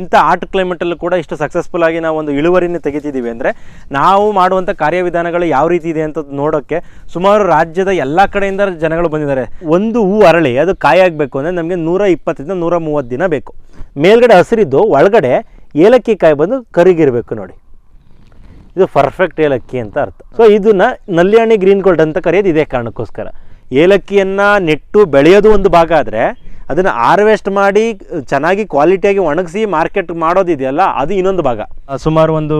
ಇಂಥ ಆರ್ಟ್ ಕ್ಲೈಮೇಟಲ್ಲೂ ಕೂಡ ಇಷ್ಟು ಸಕ್ಸಸ್ಫುಲ್ ಆಗಿ ನಾವು ಒಂದು ಇಳುವರಿನ ತೆಗಿತಿದ್ದೀವಿ ಅಂದರೆ ನಾವು ಮಾಡುವಂಥ ಕಾರ್ಯವಿಧಾನಗಳು ಯಾವ ರೀತಿ ಇದೆ ಅಂತ ನೋಡೋಕ್ಕೆ ಸುಮಾರು ರಾಜ್ಯದ ಎಲ್ಲ ಕಡೆಯಿಂದ ಜನಗಳು ಬಂದಿದ್ದಾರೆ. ಒಂದು ಹೂ ಅರಳಿ, ಅದು ಕಾಯಾಗಬೇಕು ಅಂದರೆ ನಮಗೆ ನೂರ ಇಪ್ಪತ್ತರಿಂದ ನೂರ ಮೂವತ್ತು ದಿನ ಬೇಕು. ಮೇಲ್ಗಡೆ ಹಸಿರಿದ್ದು, ಒಳಗಡೆ ಏಲಕ್ಕಿ ಕಾಯಿ ಬಂದು ಕರಿಗಿರಬೇಕು ನೋಡಿ. ಇದು ಪರ್ಫೆಕ್ಟ್ ಏಲಕ್ಕಿ ಅಂತ ಅರ್ಥ. ಸೊ ಇದನ್ನು ನಲ್ಲಿಯಾಣಿ ಗ್ರೀನ್ ಗೋಲ್ಡ್ ಅಂತ ಕರೆಯೋದು ಇದೇ ಕಾರಣಕ್ಕೋಸ್ಕರ. ಏಲಕ್ಕಿಯನ್ನು ನೆಟ್ಟು ಬೆಳೆಯೋದು ಒಂದು ಭಾಗ ಆದರೆ ಅದನ್ನು ಹಾರ್ವೆಸ್ಟ್ ಮಾಡಿ, ಚೆನ್ನಾಗಿ ಕ್ವಾಲಿಟಿಯಾಗಿ ಒಣಗಿಸಿ ಮಾರ್ಕೆಟ್ ಮಾಡೋದಿದೆಯಲ್ಲ, ಅದು ಇನ್ನೊಂದು ಭಾಗ. ಸುಮಾರು ಒಂದು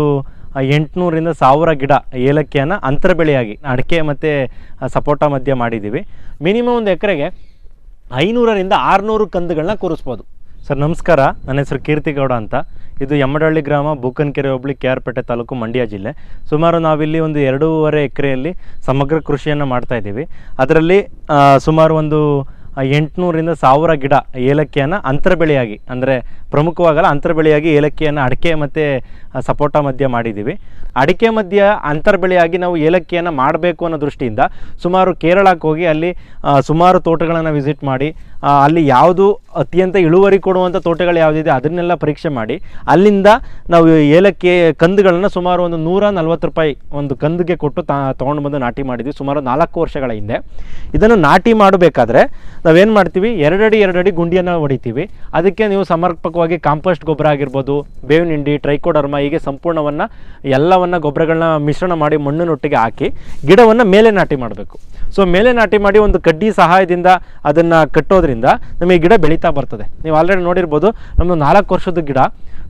ಎಂಟುನೂರಿಂದ ಸಾವಿರ ಗಿಡ ಏಲಕ್ಕಿಯನ್ನು ಅಂತರ ಬೆಳೆಯಾಗಿ ಅಡಿಕೆ ಮತ್ತು ಸಪೋಟ ಮಧ್ಯ ಮಾಡಿದ್ದೀವಿ. ಮಿನಿಮಮ್ ಒಂದು ಎಕರೆಗೆ ಐನೂರರಿಂದ ಆರುನೂರು ಕಂದುಗಳನ್ನ ಕೂರಿಸ್ಬೋದು. ಸರ್, ನಮಸ್ಕಾರ. ನನ್ನ ಹೆಸರು ಕೀರ್ತಿಗೌಡ ಅಂತ. ಇದು ಯಮ್ಮಡಹಳ್ಳಿ ಗ್ರಾಮ, ಬೂಕನ್ಕೆರೆ ಹೋಬಳಿ ಕೆ ಆರ್ ಪೇಟೆ ತಾಲೂಕು, ಮಂಡ್ಯ ಜಿಲ್ಲೆ. ಸುಮಾರು ನಾವಿಲ್ಲಿ ಒಂದು ಎರಡೂವರೆ ಎಕರೆಯಲ್ಲಿ ಸಮಗ್ರ ಕೃಷಿಯನ್ನು ಮಾಡ್ತಾ ಇದ್ದೀವಿ. ಅದರಲ್ಲಿ ಸುಮಾರು ಒಂದು ಎಂಟುನೂರಿಂದ ಸಾವಿರ ಗಿಡ ಏಲಕ್ಕಿಯನ್ನು ಅಂತರ ಬೆಳೆಯಾಗಿ ಅಂದರೆ ಪ್ರಮುಖವಾಗಲ್ಲ ಅಂತರ ಬೆಳೆಯಾಗಿ ಏಲಕ್ಕಿಯನ್ನು ಅಡಿಕೆ ಮತ್ತು ಸಪೋಟ ಮಧ್ಯ ಮಾಡಿದ್ದೀವಿ ಅಡಿಕೆ ಮಧ್ಯ ಅಂತರ ಬೆಳೆಯಾಗಿ ನಾವು ಏಲಕ್ಕಿಯನ್ನು ಮಾಡಬೇಕು ಅನ್ನೋ ದೃಷ್ಟಿಯಿಂದ ಸುಮಾರು ಕೇರಳಕ್ಕೆ ಹೋಗಿ ಅಲ್ಲಿ ಸುಮಾರು ತೋಟಗಳನ್ನು ವಿಸಿಟ್ ಮಾಡಿ ಅಲ್ಲಿ ಯಾವುದು ಅತ್ಯಂತ ಇಳುವರಿ ಕೊಡುವಂಥ ತೋಟಗಳು ಯಾವುದಿದೆ ಅದನ್ನೆಲ್ಲ ಪರೀಕ್ಷೆ ಮಾಡಿ, ಅಲ್ಲಿಂದ ನಾವು ಏಲಕ್ಕಿ ಕಂದುಗಳನ್ನು ಸುಮಾರು ಒಂದು ನೂರ ನಲ್ವತ್ತು ರೂಪಾಯಿ ಒಂದು ಕಂದಿಗೆ ಕೊಟ್ಟು ತಾ, ತೊಗೊಂಡು ಬಂದು ನಾಟಿ ಮಾಡಿದ್ವಿ ಸುಮಾರು ನಾಲ್ಕು ವರ್ಷಗಳ ಹಿಂದೆ. ಇದನ್ನು ನಾಟಿ ಮಾಡಬೇಕಾದ್ರೆ ನಾವೇನು ಮಾಡ್ತೀವಿ, ಎರಡಡಿ ಎರಡಡಿ ಗುಂಡಿಯನ್ನು ಹೊಡಿತೀವಿ. ಅದಕ್ಕೆ ನೀವು ಸಮರ್ಪಕವಾಗಿ ಕಾಂಪೋಸ್ಟ್ ಗೊಬ್ಬರ ಆಗಿರ್ಬೋದು, ಬೇವಿನ ಹಿಂಡಿ, ಟ್ರೈಕೋಡರ್ಮ ಹೀಗೆ ಸಂಪೂರ್ಣವನ್ನು ಎಲ್ಲವನ್ನು ಗೊಬ್ಬರಗಳನ್ನ ಮಿಶ್ರಣ ಮಾಡಿ ಮಣ್ಣಿನೊಟ್ಟಿಗೆ ಹಾಕಿ ಗಿಡವನ್ನು ಮೇಲೆ ನಾಟಿ ಮಾಡಬೇಕು. ಸೊ ಮೇಲೆ ನಾಟಿ ಮಾಡಿ ಒಂದು ಕಡ್ಡಿ ಸಹಾಯದಿಂದ ಅದನ್ನು ಕಟ್ಟೋದ್ರಿಂದ ನಮಗೆ ಗಿಡ ಬೆಳೀತಾ ಬರ್ತದೆ. ನೀವು ಆಲ್ರೆಡಿ ನೋಡಿರ್ಬೋದು ನಮ್ಮದು ನಾಲ್ಕು ವರ್ಷದ ಗಿಡ.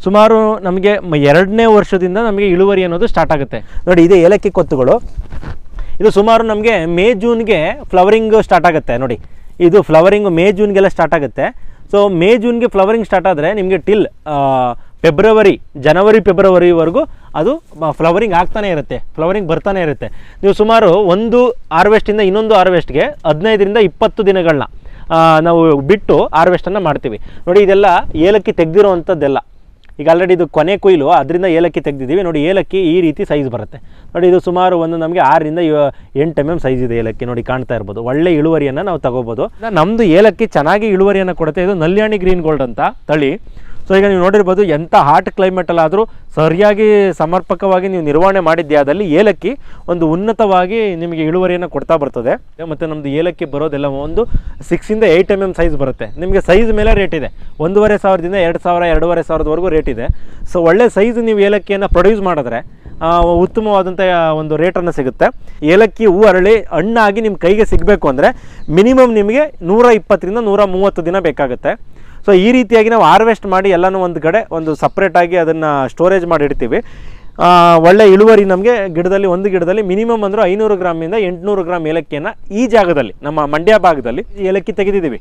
ಸುಮಾರು ನಮಗೆ ಎರಡನೇ ವರ್ಷದಿಂದ ನಮಗೆ ಇಳುವರಿ ಅನ್ನೋದು ಸ್ಟಾರ್ಟ್ ಆಗುತ್ತೆ. ನೋಡಿ, ಇದೇ ಏಲಕ್ಕಿ ಕೊತ್ತುಗಳು. ಇದು ಸುಮಾರು ನಮಗೆ ಮೇ, ಜೂನ್ಗೆ ಫ್ಲವರಿಂಗ್ ಸ್ಟಾರ್ಟ್ ಆಗುತ್ತೆ. ನೋಡಿ, ಇದು ಫ್ಲವರಿಂಗ್ ಮೇ, ಜೂನ್ಗೆಲ್ಲ ಸ್ಟಾರ್ಟ್ ಆಗುತ್ತೆ. ಸೊ ಮೇ, ಜೂನ್ಗೆ ಫ್ಲವರಿಂಗ್ ಸ್ಟಾರ್ಟ್ ಆದರೆ ನಿಮಗೆ ಟಿಲ್ ಫೆಬ್ರವರಿ ಜನವರಿ ಫೆಬ್ರವರಿವರೆಗೂ ಅದು ಫ್ಲವರಿಂಗ್ ಆಗ್ತಾನೆ ಇರುತ್ತೆ ಫ್ಲವರಿಂಗ್ ಬರ್ತಾನೆ ಇರುತ್ತೆ. ನೀವು ಸುಮಾರು ಒಂದು ಹಾರ್ವೆಸ್ಟಿಂದ ಇನ್ನೊಂದು ಹಾರ್ವೆಸ್ಟ್ಗೆ ಹದಿನೈದರಿಂದ ಇಪ್ಪತ್ತು ದಿನಗಳನ್ನ ನಾವು ಬಿಟ್ಟು ಹಾರ್ವೆಸ್ಟನ್ನು ಮಾಡ್ತೀವಿ. ನೋಡಿ, ಇದೆಲ್ಲ ಏಲಕ್ಕಿ ತೆಗೆದಿರೋವಂಥದ್ದೆಲ್ಲ. ಈಗ ಆಲ್ರೆಡಿ ಇದು ಕೊನೆ ಕೊಯ್ಲು, ಅದರಿಂದ ಏಲಕ್ಕಿ ತೆಗೆದಿದ್ದೀವಿ. ನೋಡಿ, ಏಲಕ್ಕಿ ಈ ರೀತಿ ಸೈಜ್ ಬರುತ್ತೆ. ನೋಡಿ, ಇದು ಸುಮಾರು ಒಂದು ನಮಗೆ ಆರರಿಂದ ಎಂಟು ಎಂ ಎಂ ಸೈಜ್ ಇದೆ ಏಲಕ್ಕಿ. ನೋಡಿ, ಕಾಣ್ತಾ ಇರ್ಬೋದು. ಒಳ್ಳೆ ಇಳುವರಿಯನ್ನು ನಾವು ತಗೋಬೋದು. ನಮ್ಮದು ಏಲಕ್ಕಿ ಚೆನ್ನಾಗಿ ಇಳುವರಿಯನ್ನು ಕೊಡುತ್ತೆ. ಇದು ನಲ್ಯಾಣಿ ಗ್ರೀನ್ ಗೋಲ್ಡ್ ಅಂತ ತಳಿ. ಸೊ ಈಗ ನೀವು ನೋಡಿರ್ಬೋದು ಎಂಥ ಹಾಟ್ ಕ್ಲೈಮೇಟಲ್ಲಾದರೂ ಸರಿಯಾಗಿ ಸಮರ್ಪಕವಾಗಿ ನೀವು ನಿರ್ವಹಣೆ ಮಾಡಿದ್ದೆ ಅದಲ್ಲಿ ಏಲಕ್ಕಿ ಒಂದು ಉನ್ನತವಾಗಿ ನಿಮಗೆ ಇಳುವರಿಯನ್ನು ಕೊಡ್ತಾ ಬರ್ತದೆ. ಮತ್ತು ನಮ್ಮದು ಏಲಕ್ಕಿ ಬರೋದೆಲ್ಲ ಒಂದು ಸಿಕ್ಸಿಂದ ಏಯ್ಟ್ ಎಂ ಎಂ ಸೈಜ್ ಬರುತ್ತೆ. ನಿಮಗೆ ಸೈಜ್ ಮೇಲೆ ರೇಟ್ ಇದೆ. ಒಂದೂವರೆ ಸಾವಿರದಿಂದ ಎರಡು ಸಾವಿರ, ಎರಡೂವರೆ ಸಾವಿರದವರೆಗೂ ರೇಟ್ ಇದೆ. ಸೊ ಒಳ್ಳೆ ಸೈಜ್ ನೀವು ಏಲಕ್ಕಿಯನ್ನು ಪ್ರೊಡ್ಯೂಸ್ ಮಾಡಿದ್ರೆ ಉತ್ತಮವಾದಂಥ ಒಂದು ರೇಟನ್ನು ಸಿಗುತ್ತೆ. ಏಲಕ್ಕಿ, ಹೂ, ಅರಳಿ, ಹಣ್ಣಾಗಿ ನಿಮ್ಮ ಕೈಗೆ ಸಿಗಬೇಕು ಅಂದರೆ ಮಿನಿಮಮ್ ನಿಮಗೆ ನೂರ ಇಪ್ಪತ್ತರಿಂದ ನೂರ ಮೂವತ್ತು ದಿನ ಬೇಕಾಗುತ್ತೆ. ಸೊ ಈ ರೀತಿಯಾಗಿ ನಾವು ಹಾರ್ವೆಸ್ಟ್ ಮಾಡಿ ಎಲ್ಲನೂ ಒಂದು ಕಡೆ ಒಂದು ಸಪ್ರೇಟಾಗಿ ಅದನ್ನು ಸ್ಟೋರೇಜ್ ಮಾಡಿ ಇಡ್ತೀವಿ. ಒಳ್ಳೆ ಇಳುವರಿ ನಮಗೆ ಗಿಡದಲ್ಲಿ ಒಂದು ಗಿಡದಲ್ಲಿ ಮಿನಿಮಮ್ ಅಂದ್ರೆ ಐನೂರು ಗ್ರಾಮಿಂದ ಎಂಟುನೂರು ಗ್ರಾಮ್ ಏಲಕ್ಕಿಯನ್ನು ಈ ಜಾಗದಲ್ಲಿ, ನಮ್ಮ ಮಂಡ್ಯ ಭಾಗದಲ್ಲಿ ಏಲಕ್ಕಿ ತೆಗೆದಿದ್ದೀವಿ.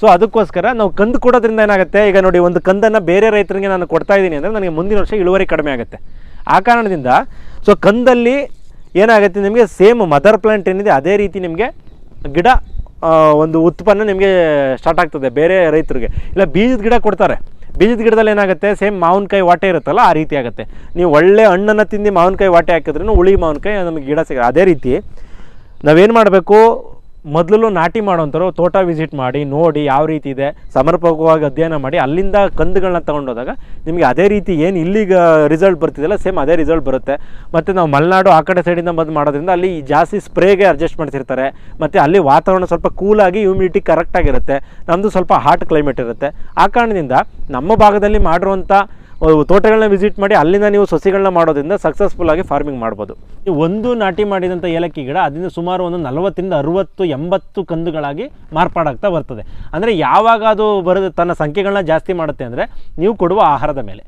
ಸೊ ಅದಕ್ಕೋಸ್ಕರ ನಾವು ಕಂದು ಕೊಡೋದ್ರಿಂದ ಏನಾಗುತ್ತೆ? ಈಗ ನೋಡಿ, ಒಂದು ಕಂದನ್ನು ಬೇರೆ ರೈತರಿಗೆ ನಾನು ಕೊಡ್ತಾ ಇದ್ದೀನಿ ಅಂದರೆ ನನಗೆ ಮುಂದಿನ ವರ್ಷ ಇಳುವರಿ ಕಡಿಮೆ ಆಗುತ್ತೆ. ಆ ಕಾರಣದಿಂದ ಸೊ ಕಂದಲ್ಲಿ ಏನಾಗುತ್ತೆ ನಿಮಗೆ? ಸೇಮ್ ಮದರ್ ಪ್ಲಾಂಟ್ ಏನಿದೆ, ಅದೇ ರೀತಿ ನಿಮಗೆ ಗಿಡ ಒಂದು ಉತ್ಪನ್ನ ನಿಮಗೆ ಸ್ಟಾರ್ಟ್ ಆಗ್ತದೆ ಬೇರೆ ರೈತರಿಗೆ. ಇಲ್ಲ, ಬೀಜದ ಗಿಡ ಕೊಡ್ತಾರೆ. ಬೀಜದ ಗಿಡದಲ್ಲಿ ಏನಾಗುತ್ತೆ? ಸೇಮ್ ಮಾವಿನಕಾಯಿ ವಾಟೆ ಇರುತ್ತಲ್ಲ, ಆ ರೀತಿ ಆಗುತ್ತೆ. ನೀವು ಒಳ್ಳೆ ಹಣ್ಣನ್ನು ತಿಂದು ಮಾವಿನಕಾಯಿ ವಾಟೆ ಹಾಕಿದ್ರೂ ಉಳಿ ಮಾವಿನಕಾಯಿ ನಮಗೆ ಗಿಡ ಸಿಗ ಅದೇ ರೀತಿ ನಾವೇನು ಮಾಡಬೇಕು? ಮೊದಲು ನಾಟಿ ಮಾಡೋಂಥವ್ರು ತೋಟ ವಿಸಿಟ್ ಮಾಡಿ, ನೋಡಿ ಯಾವ ರೀತಿ ಇದೆ, ಸಮರ್ಪಕವಾಗಿ ಅಧ್ಯಯನ ಮಾಡಿ, ಅಲ್ಲಿಂದ ಕಂದುಗಳನ್ನ ತೊಗೊಂಡೋದಾಗ ನಿಮಗೆ ಅದೇ ರೀತಿ ಏನು ಇಲ್ಲಿಗ ರಿಸಲ್ಟ್ ಬರ್ತಿದೆಯಲ್ಲ ಸೇಮ್ ಅದೇ ರಿಸಲ್ಟ್ ಬರುತ್ತೆ. ಮತ್ತು ನಾವು ಮಲೆನಾಡು ಆ ಕಡೆ ಸೈಡಿಂದ ಬಂದು ಮಾಡೋದ್ರಿಂದ ಅಲ್ಲಿ ಜಾಸ್ತಿ ಸ್ಪ್ರೇಗೆ ಅಡ್ಜಸ್ಟ್ ಮಾಡ್ತಿರ್ತಾರೆ. ಮತ್ತು ಅಲ್ಲಿ ವಾತಾವರಣ ಸ್ವಲ್ಪ ಕೂಲಾಗಿ ಹ್ಯೂಮಿಡಿಟಿ ಕರೆಕ್ಟಾಗಿರುತ್ತೆ ನಮ್ಮದು ಸ್ವಲ್ಪ ಹಾಟ್ ಕ್ಲೈಮೇಟ್ ಇರುತ್ತೆ. ಆ ಕಾರಣದಿಂದ ನಮ್ಮ ಭಾಗದಲ್ಲಿ ಮಾಡಿರುವಂಥ ತೋಟಗಳನ್ನ ವಿಸಿಟ್ ಮಾಡಿ ಅಲ್ಲಿಂದ ನೀವು ಸಸಿಗಳನ್ನ ಮಾಡೋದ್ರಿಂದ ಸಕ್ಸಸ್ಫುಲ್ ಆಗಿ ಫಾರ್ಮಿಂಗ್ ಮಾಡ್ಬೋದು. ಒಂದು ನಾಟಿ ಮಾಡಿದಂಥ ಏಲಕ್ಕಿ ಗಿಡ ಅದರಿಂದ ಸುಮಾರು ಒಂದು ನಲವತ್ತರಿಂದ ಅರುವತ್ತು, ಎಂಬತ್ತು ಕಂದುಗಳಾಗಿ ಮಾರ್ಪಾಡಾಗ್ತಾ ಬರ್ತದೆ. ಅಂದರೆ ಯಾವಾಗ ಅದು ಬರೋದು ತನ್ನ ಸಂಖ್ಯೆಗಳನ್ನ ಜಾಸ್ತಿ ಮಾಡುತ್ತೆ ಅಂದರೆ ನೀವು ಕೊಡುವ ಆಹಾರದ ಮೇಲೆ.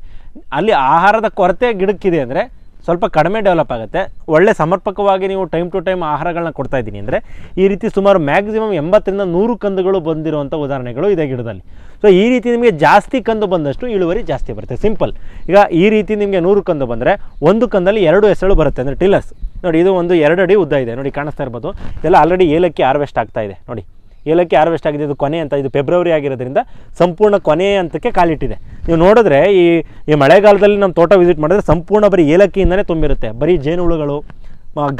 ಅಲ್ಲಿ ಆಹಾರದ ಕೊರತೆ ಗಿಡಕ್ಕಿದೆ ಅಂದರೆ ಸ್ವಲ್ಪ ಕಡಿಮೆ ಡೆವಲಪ್ ಆಗುತ್ತೆ. ಒಳ್ಳೆ ಸಮರ್ಪಕವಾಗಿ ನೀವು ಟೈಮ್ ಟು ಟೈಮ್ ಆಹಾರಗಳನ್ನ ಕೊಡ್ತಾ ಇದ್ದೀನಿ ಅಂದರೆ, ಈ ರೀತಿ ಸುಮಾರು ಮ್ಯಾಕ್ಸಿಮಮ್ ಎಂಬತ್ತರಿಂದ ನೂರು ಕಂದುಗಳು ಬಂದಿರುವಂಥ ಉದಾಹರಣೆಗಳು ಇದೆ ಗಿಡದಲ್ಲಿ. ಸೊ ಈ ರೀತಿ ನಿಮಗೆ ಜಾಸ್ತಿ ಕಂದು ಬಂದಷ್ಟು ಇಳುವರಿ ಜಾಸ್ತಿ ಬರುತ್ತೆ. ಸಿಂಪಲ್ ಈಗ ಈ ರೀತಿ ನಿಮಗೆ ನೂರು ಕಂದು ಬಂದರೆ, ಒಂದು ಕಂದಲ್ಲಿ ಎರಡು ಎಸಳು ಬರುತ್ತೆ ಅಂದರೆ ಟಿಲ್ಲರ್ಸ್. ನೋಡಿ, ಇದು ಒಂದು ಎರಡು ಅಡಿ ಉದ್ದ ಇದೆ. ನೋಡಿ, ಕಾಣಿಸ್ತಾ ಇರ್ಬೋದು. ಇದೆಲ್ಲ ಆಲ್ರೆಡಿ ಏಲಕ್ಕಿ ಹಾರ್ವೆಸ್ಟ್ ಆಗ್ತಾ ಇದೆ. ನೋಡಿ. ಏಲಕ್ಕಿ ಹಾರ್ವೆಸ್ಟ್ ಆಗಿದೆ, ಇದು ಕೊನೆ ಅಂತ, ಇದು ಫೆಬ್ರವರಿ ಆಗಿರೋದ್ರಿಂದ ಸಂಪೂರ್ಣ ಕೊನೆ ಹಂತಕ್ಕೆ ಕಾಲಿಟ್ಟಿದೆ. ನೀವು ನೋಡಿದ್ರೆ ಈ ಈ ಮಳೆಗಾಲದಲ್ಲಿ ನಮ್ಮ ತೋಟ ವಿಸಿಟ್ ಮಾಡಿದ್ರೆ ಸಂಪೂರ್ಣ ಬರೀ ಏಲಕ್ಕಿಯಿಂದಲೇ ತುಂಬಿರುತ್ತೆ. ಬರೀ ಜೇನುಹುಳುಗಳು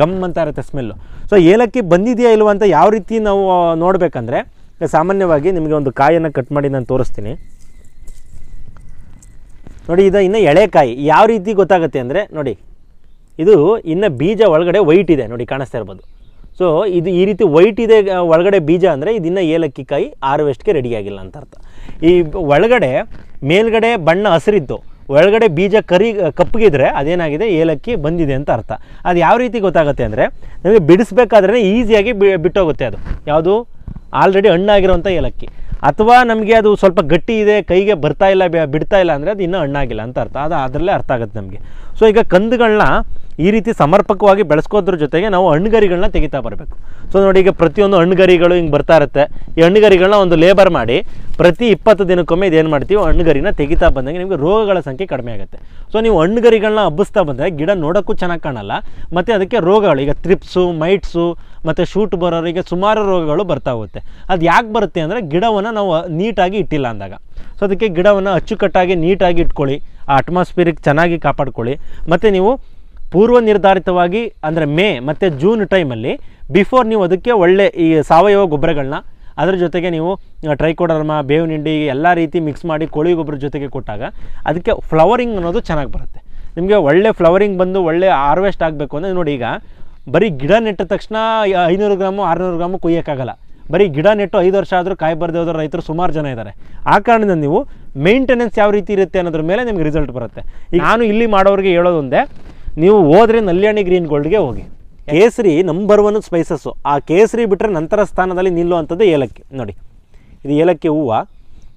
ಗಮ್ ಅಂತ ಇರುತ್ತೆ ಸ್ಮೆಲ್ಲು ಸೊ ಏಲಕ್ಕಿ ಬಂದಿದೆಯಾ ಇಲ್ವ ಅಂತ ಯಾವ ರೀತಿ ನಾವು ನೋಡಬೇಕಂದ್ರೆ, ಸಾಮಾನ್ಯವಾಗಿ ನಿಮಗೆ ಒಂದು ಕಾಯನ್ನು ಕಟ್ ಮಾಡಿ ನಾನು ತೋರಿಸ್ತೀನಿ. ನೋಡಿ, ಇದು ಇನ್ನು ಎಳೆಕಾಯಿ. ಯಾವ ರೀತಿ ಗೊತ್ತಾಗುತ್ತೆ ಅಂದರೆ, ನೋಡಿ, ಇದು ಇನ್ನು ಬೀಜ ಒಳಗಡೆ ವೈಟ್ ಇದೆ. ನೋಡಿ, ಕಾಣಿಸ್ತಾ ಇರ್ಬೋದು. ಸೊ ಇದು ಈ ರೀತಿ ವೈಟ್ ಇದೆ ಒಳಗಡೆ ಬೀಜ ಅಂದರೆ ಇದನ್ನು ಏಲಕ್ಕಿ ಕಾಯಿ ಹಾರ್ವೆಸ್ಟ್ಗೆ ರೆಡಿಯಾಗಿಲ್ಲ ಅಂತ ಅರ್ಥ. ಈ ಒಳಗಡೆ, ಮೇಲ್ಗಡೆ ಬಣ್ಣ ಹಸಿರಿತ್ತು ಒಳಗಡೆ ಬೀಜ ಕರಿ, ಕಪ್ಪಗಿದ್ರೆ ಅದೇನಾಗಿದೆ, ಏಲಕ್ಕಿ ಬಂದಿದೆ ಅಂತ ಅರ್ಥ. ಅದು ಯಾವ ರೀತಿ ಗೊತ್ತಾಗುತ್ತೆ ಅಂದರೆ, ನಮಗೆ ಬಿಡಿಸ್ಬೇಕಾದ್ರೆ ಈಸಿಯಾಗಿ ಬಿಟ್ಟೋಗುತ್ತೆ ಅದು. ಯಾವುದು? ಆಲ್ರೆಡಿ ಹಣ್ಣಾಗಿರುವಂಥ ಏಲಕ್ಕಿ. ಅಥವಾ ನಮಗೆ ಅದು ಸ್ವಲ್ಪ ಗಟ್ಟಿ ಇದೆ, ಕೈಗೆ ಬರ್ತಾ ಇಲ್ಲ ಬಿಡ್ತಾ ಇಲ್ಲ ಅಂದರೆ ಅದು ಇನ್ನೂ ಹಣ್ಣಾಗಿಲ್ಲ ಅಂತ ಅರ್ಥ. ಅದು ಅದರಲ್ಲೇ ಅರ್ಥ ಆಗುತ್ತೆ ನಮಗೆ. ಸೊ ಈಗ ಕಂದುಗಳನ್ನ ಈ ರೀತಿ ಸಮರ್ಪಕವಾಗಿ ಬೆಳೆಸ್ಕೋದ್ರ ಜೊತೆಗೆ ನಾವು ಹಣ್ಣುಗರಿಗಳನ್ನ ತೆಗಿತಾ ಬರಬೇಕು. ಸೊ ನೋಡಿ ಈಗ ಪ್ರತಿಯೊಂದು ಹಣ್ಣುಗರಿಗಳು ಹಿಂಗೆ ಬರ್ತಾ ಇರುತ್ತೆ. ಈ ಹಣ್ಣುಗರಿಗಳನ್ನ ಒಂದು ಲೇಬರ್ ಮಾಡಿ ಪ್ರತಿ ಇಪ್ಪತ್ತು ದಿನಕ್ಕೊಮ್ಮೆ ಇದೇನು ಮಾಡ್ತೀವಿ? ಹಣ್ಣುಗರಿನ ತೆಗಿತಾ ಬಂದಾಗ ನಿಮಗೆ ರೋಗಗಳ ಸಂಖ್ಯೆ ಕಡಿಮೆ ಆಗುತ್ತೆ. ಸೊ ನೀವು ಹಣ್ಣುಗರಿಗಳನ್ನ ಹಬ್ಬಿಸ್ತಾ ಬಂದರೆ ಗಿಡ ನೋಡೋಕ್ಕೂ ಚೆನ್ನಾಗಿ ಕಾಣಲ್ಲ. ಮತ್ತು ಅದಕ್ಕೆ ರೋಗಗಳು, ಈಗ ತ್ರಿಪ್ಸು ಮೈಟ್ಸು ಮತ್ತು ಶೂಟ್ ಬರೋರಿಗೆ ಸುಮಾರು ರೋಗಗಳು ಬರ್ತಾ ಹೋಗುತ್ತೆ. ಅದು ಯಾಕೆ ಬರುತ್ತೆ ಅಂದರೆ ಗಿಡವನ್ನು ನಾವು ನೀಟಾಗಿ ಇಟ್ಟಿಲ್ಲ ಅಂದಾಗ. ಸೊ ಅದಕ್ಕೆ ಗಿಡವನ್ನು ಅಚ್ಚುಕಟ್ಟಾಗಿ ನೀಟಾಗಿ ಇಟ್ಕೊಳ್ಳಿ. ಆ ಅಟ್ಮಾಸ್ಫಿಯರಿಗೆ ಚೆನ್ನಾಗಿ ಕಾಪಾಡ್ಕೊಳ್ಳಿ. ಮತ್ತು ನೀವು ಪೂರ್ವ ನಿರ್ಧಾರಿತವಾಗಿ, ಅಂದರೆ ಮೇ ಮತ್ತು ಜೂನ್ ಟೈಮಲ್ಲಿ ಬಿಫೋರ್ ನೀವು ಅದಕ್ಕೆ ಒಳ್ಳೆ ಈ ಸಾವಯವ ಗೊಬ್ಬರಗಳನ್ನ ಅದರ ಜೊತೆಗೆ ನೀವು ಟ್ರೈಕೋಡರ್ಮ ಬೇವಿನ ಹಿಂಡಿ ಎಲ್ಲ ರೀತಿ ಮಿಕ್ಸ್ ಮಾಡಿ ಕೋಳಿ ಗೊಬ್ಬರ ಜೊತೆಗೆ ಕೊಟ್ಟಾಗ ಅದಕ್ಕೆ ಫ್ಲವರಿಂಗ್ ಅನ್ನೋದು ಚೆನ್ನಾಗಿ ಬರುತ್ತೆ. ನಿಮಗೆ ಒಳ್ಳೆ ಫ್ಲವರಿಂಗ್ ಬಂದು ಒಳ್ಳೆ ಹಾರ್ವೆಸ್ಟ್ ಆಗಬೇಕು ಅಂದರೆ ನೋಡಿ ಈಗ ಬರೀ ಗಿಡ ನೆಟ್ಟ ತಕ್ಷಣ ಐನೂರು ಗ್ರಾಮು, ಆರುನೂರು ಗ್ರಾಮು ಕೊಯ್ಯೋಕ್ಕಾಗಲ್ಲ. ಬರೀ ಗಿಡ ನೆಟ್ಟು ಐದು ವರ್ಷ ಆದರೂ ಕಾಯಿ ಬರದೇ ಹೋದ್ರೆ ರೈತರು ಸುಮಾರು ಜನ ಇದ್ದಾರೆ ಆ ಕಾರಣದಿಂದ ನೀವು ಮೇಂಟೆನೆನ್ಸ್ ಯಾವ ರೀತಿ ಇರುತ್ತೆ ಅನ್ನೋದ್ರ ಮೇಲೆ ನಿಮಗೆ ರಿಸಲ್ಟ್ ಬರುತ್ತೆ. ಈಗ ನಾನು ಇಲ್ಲಿ ಮಾಡೋರಿಗೆ ಹೇಳೋದು ಒಂದೇ ನೀವು ಹೋದರೆ ನಲ್ಯಾಣಿ ಗ್ರೀನ್ ಗೋಲ್ಡ್ಗೆ ಹೋಗಿ. ಕೇಸರಿ ನಂಬರ್ ಒನ್ ಸ್ಪೈಸಸ್ಸು ಆ ಕೇಸರಿ ಬಿಟ್ಟರೆ ನಂತರ ಸ್ಥಾನದಲ್ಲಿ ನಿಲ್ಲುವಂಥದ್ದು ಏಲಕ್ಕಿ. ನೋಡಿ, ಇದು ಏಲಕ್ಕಿ ಹೂವು,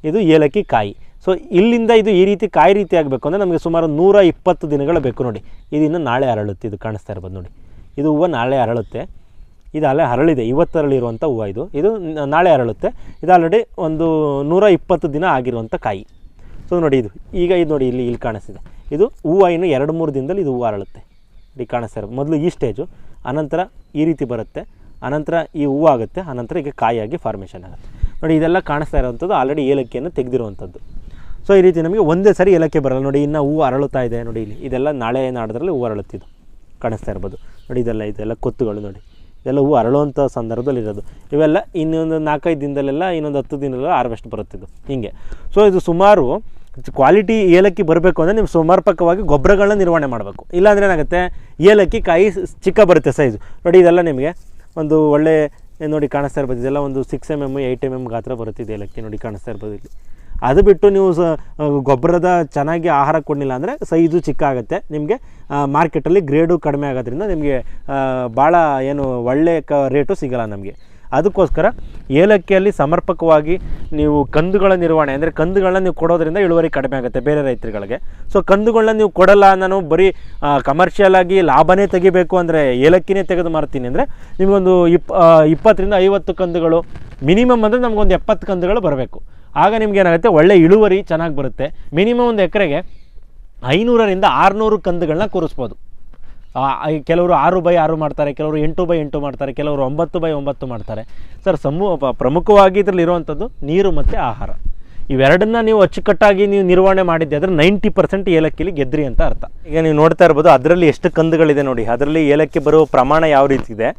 ಇದು ಏಲಕ್ಕಿ ಕಾಯಿ. ಸೊ ಇಲ್ಲಿಂದ ಇದು ಈ ರೀತಿ ಕಾಯಿ ರೀತಿ ಆಗಬೇಕು ಅಂದರೆ ನಮಗೆ ಸುಮಾರು ನೂರ ಇಪ್ಪತ್ತು ದಿನಗಳು ಬೇಕು ನೋಡಿ. ಇದು ಇನ್ನು ನಾಳೆ ಅರಳುತ್ತೆ, ಇದು ಕಾಣಿಸ್ತಾ ಇರ್ಬೋದು ನೋಡಿ. ಇದು ಹೂವು ನಾಳೆ ಅರಳುತ್ತೆ. ಇದು ಅಲ್ಲೇ ಅರಳಿದೆ ಇವತ್ತು ಅರಳಿರುವಂಥ ಹೂವು ಇದು. ಇದು ನಾಳೆ ಅರಳುತ್ತೆ. ಇದು ಆಲ್ರೆಡಿ ಒಂದು ನೂರ ಇಪ್ಪತ್ತು ದಿನ ಆಗಿರುವಂಥ ಕಾಯಿ. ಸೊ ನೋಡಿ ಇದು. ಈಗ ಇದು ನೋಡಿ, ಇಲ್ಲಿ ಇಲ್ಲಿ ಕಾಣಿಸ್ತಿದೆ. ಇದು ಹೂವು ಇನ್ನು ಎರಡು ಮೂರು ದಿನದಲ್ಲಿ ಇದು ಹೂವು ಅರಳುತ್ತೆ ಇಲ್ಲಿ ಕಾಣಿಸ್ತಾ ಇರೋದು. ಮೊದಲು ಈ ಸ್ಟೇಜು ಅನಂತರ ಈ ರೀತಿ ಬರುತ್ತೆ. ಅನಂತರ ಈ ಹೂವು ಆಗುತ್ತೆ. ಅನಂತರ ಈಗ ಕಾಯಿಯಾಗಿ ಫಾರ್ಮೇಷನ್ ಆಗುತ್ತೆ. ನೋಡಿ, ಇದೆಲ್ಲ ಕಾಣಿಸ್ತಾ ಇರೋವಂಥದ್ದು ಆಲ್ರೆಡಿ ಏಲಕ್ಕಿಯನ್ನು ತೆಗೆದಿರುವಂಥದ್ದು. ಸೊ ಈ ರೀತಿ ನಮಗೆ ಒಂದೇ ಸರಿ ಏಲಕ್ಕಿ ಬರಲ್ಲ. ನೋಡಿ, ಇನ್ನು ಹೂವು ಅರಳುತ್ತಾ ಇದೆ ನೋಡಿ ಇಲ್ಲಿ. ಇದೆಲ್ಲ ನಾಳೆ ನಾಡದ್ರಲ್ಲಿ ಹೂವು ಅರಳುತ್ತಿದ್ದು ಕಾಣಿಸ್ತಾ ಇರ್ಬೋದು. ನೋಡಿ, ಇದೆಲ್ಲ ಇದೆಲ್ಲ ಕೊತ್ತುಗಳು ನೋಡಿ. ಇದೆಲ್ಲ ಹೂವು ಅರಳುವಂಥ ಸಂದರ್ಭದಲ್ಲಿ ಇರೋದು. ಇವೆಲ್ಲ ಇನ್ನೊಂದು ನಾಲ್ಕೈದು ದಿನದಲ್ಲೆಲ್ಲ, ಇನ್ನೊಂದು ಹತ್ತು ದಿನದಲ್ಲ ಹಾರ್ವೆಸ್ಟ್ ಬರುತ್ತಿದ್ದು ಹೀಗೆ. ಸೊ ಇದು ಸುಮಾರು ಕ್ವಾಲಿಟಿ ಏಲಕ್ಕಿ ಬರಬೇಕು ಅಂದರೆ ನೀವು ಸಮರ್ಪಕವಾಗಿ ಗೊಬ್ಬರಗಳನ್ನ ನಿರ್ವಹಣೆ ಮಾಡಬೇಕು. ಇಲ್ಲಾಂದರೆ ಏನಾಗುತ್ತೆ? ಏಲಕ್ಕಿ ಕಾಯಿ ಚಿಕ್ಕ ಬರುತ್ತೆ ಸೈಜು ನೋಡಿ, ಇದೆಲ್ಲ ನಿಮಗೆ ಒಂದು ಒಳ್ಳೆ, ನೋಡಿ ಕಾಣಿಸ್ತಾ ಇರ್ಬೋದು. ಇದೆಲ್ಲ ಒಂದು six M M eight M M ಗಾತ್ರ ಬರುತ್ತಿದೆ ಏಲಕ್ಕಿ, ನೋಡಿ ಕಾಣಿಸ್ತಾ ಇರ್ಬೋದು ಇಲ್ಲಿ. ಅದು ಬಿಟ್ಟು ನೀವು ಸ ಗೊಬ್ಬರದ ಚೆನ್ನಾಗಿ ಆಹಾರ ಕೊಡಲಿಲ್ಲ ಅಂದರೆ ಸೈಜು ಚಿಕ್ಕ ಆಗುತ್ತೆ. ನಿಮಗೆ ಮಾರ್ಕೆಟಲ್ಲಿ ಗ್ರೇಡು ಕಡಿಮೆ ಆಗೋದ್ರಿಂದ ನಿಮಗೆ ಭಾಳ ಏನು ಒಳ್ಳೆ ಕ ರೇಟು ಸಿಗಲ್ಲ ನಮಗೆ. ಅದಕ್ಕೋಸ್ಕರ ಏಲಕ್ಕಿಯಲ್ಲಿ ಸಮರ್ಪಕವಾಗಿ ನೀವು ಕಂದುಗಳ ನಿರ್ವಹಣೆ, ಅಂದರೆ ಕಂದುಗಳನ್ನ ನೀವು ಕೊಡೋದ್ರಿಂದ ಇಳುವರಿ ಕಡಿಮೆ ಆಗುತ್ತೆ ಬೇರೆ ರೈತರುಗಳಿಗೆ. ಸೊ ಕಂದುಗಳನ್ನ ನೀವು ಕೊಡಲ್ಲ ನಾನು ಬರೀ ಕಮರ್ಷಿಯಲ್ ಆಗಿ ಲಾಭನೇ ತೆಗಿಬೇಕು ಅಂದರೆ ಏಲಕ್ಕಿನೇ ತೆಗೆದು ಮಾರ್ತೀನಿ ಅಂದರೆ ನಿಮಗೊಂದು ಇಪ್ಪ ಇಪ್ಪತ್ತರಿಂದ ಐವತ್ತು ಕಂದುಗಳು, ಮಿನಿಮಮ್ ಅಂದರೆ ನಮಗೊಂದು ಎಪ್ಪತ್ತು ಕಂದುಗಳು ಬರಬೇಕು. ಆಗ ನಿಮ್ಗೆ ಏನಾಗುತ್ತೆ? ಒಳ್ಳೆ ಇಳುವರಿ ಚೆನ್ನಾಗಿ ಬರುತ್ತೆ. ಮಿನಿಮಮ್ ಒಂದು ಎಕರೆಗೆ ಐನೂರರಿಂದ ಆರುನೂರು ಕಂದುಗಳನ್ನ ಕೂರಿಸ್ಬೋದು. ಕೆಲವರು ಆರು ಬೈ ಆರು ಮಾಡ್ತಾರೆ, ಕೆಲವರು ಎಂಟು ಬೈ ಎಂಟು ಮಾಡ್ತಾರೆ, ಕೆಲವರು ಒಂಬತ್ತು ಬೈ ಒಂಬತ್ತು ಮಾಡ್ತಾರೆ. ಸರ್ ಸಮೂಹ ಪ್ರಮುಖವಾಗಿ ಇದರಲ್ಲಿ ಇರುವಂಥದ್ದು ನೀರು ಮತ್ತು ಆಹಾರ. ಇವೆರಡನ್ನ ನೀವು ಅಚ್ಚುಕಟ್ಟಾಗಿ ನೀವು ನಿರ್ವಹಣೆ ಮಾಡಿದ್ದೆ ಅಂದರೆ ನೈಂಟಿ ಪರ್ಸೆಂಟ್ ಏಲಕ್ಕಿಲಿ ಗೆದ್ರಿ ಅಂತ ಅರ್ಥ. ಈಗ ನೀವು ನೋಡ್ತಾ ಇರ್ಬೋದು ಅದರಲ್ಲಿ ಎಷ್ಟು ಕಂದುಗಳಿದೆ ನೋಡಿ. ಅದರಲ್ಲಿ ಏಲಕ್ಕಿ ಬರುವ ಪ್ರಮಾಣ ಯಾವ ರೀತಿ ಇದೆ?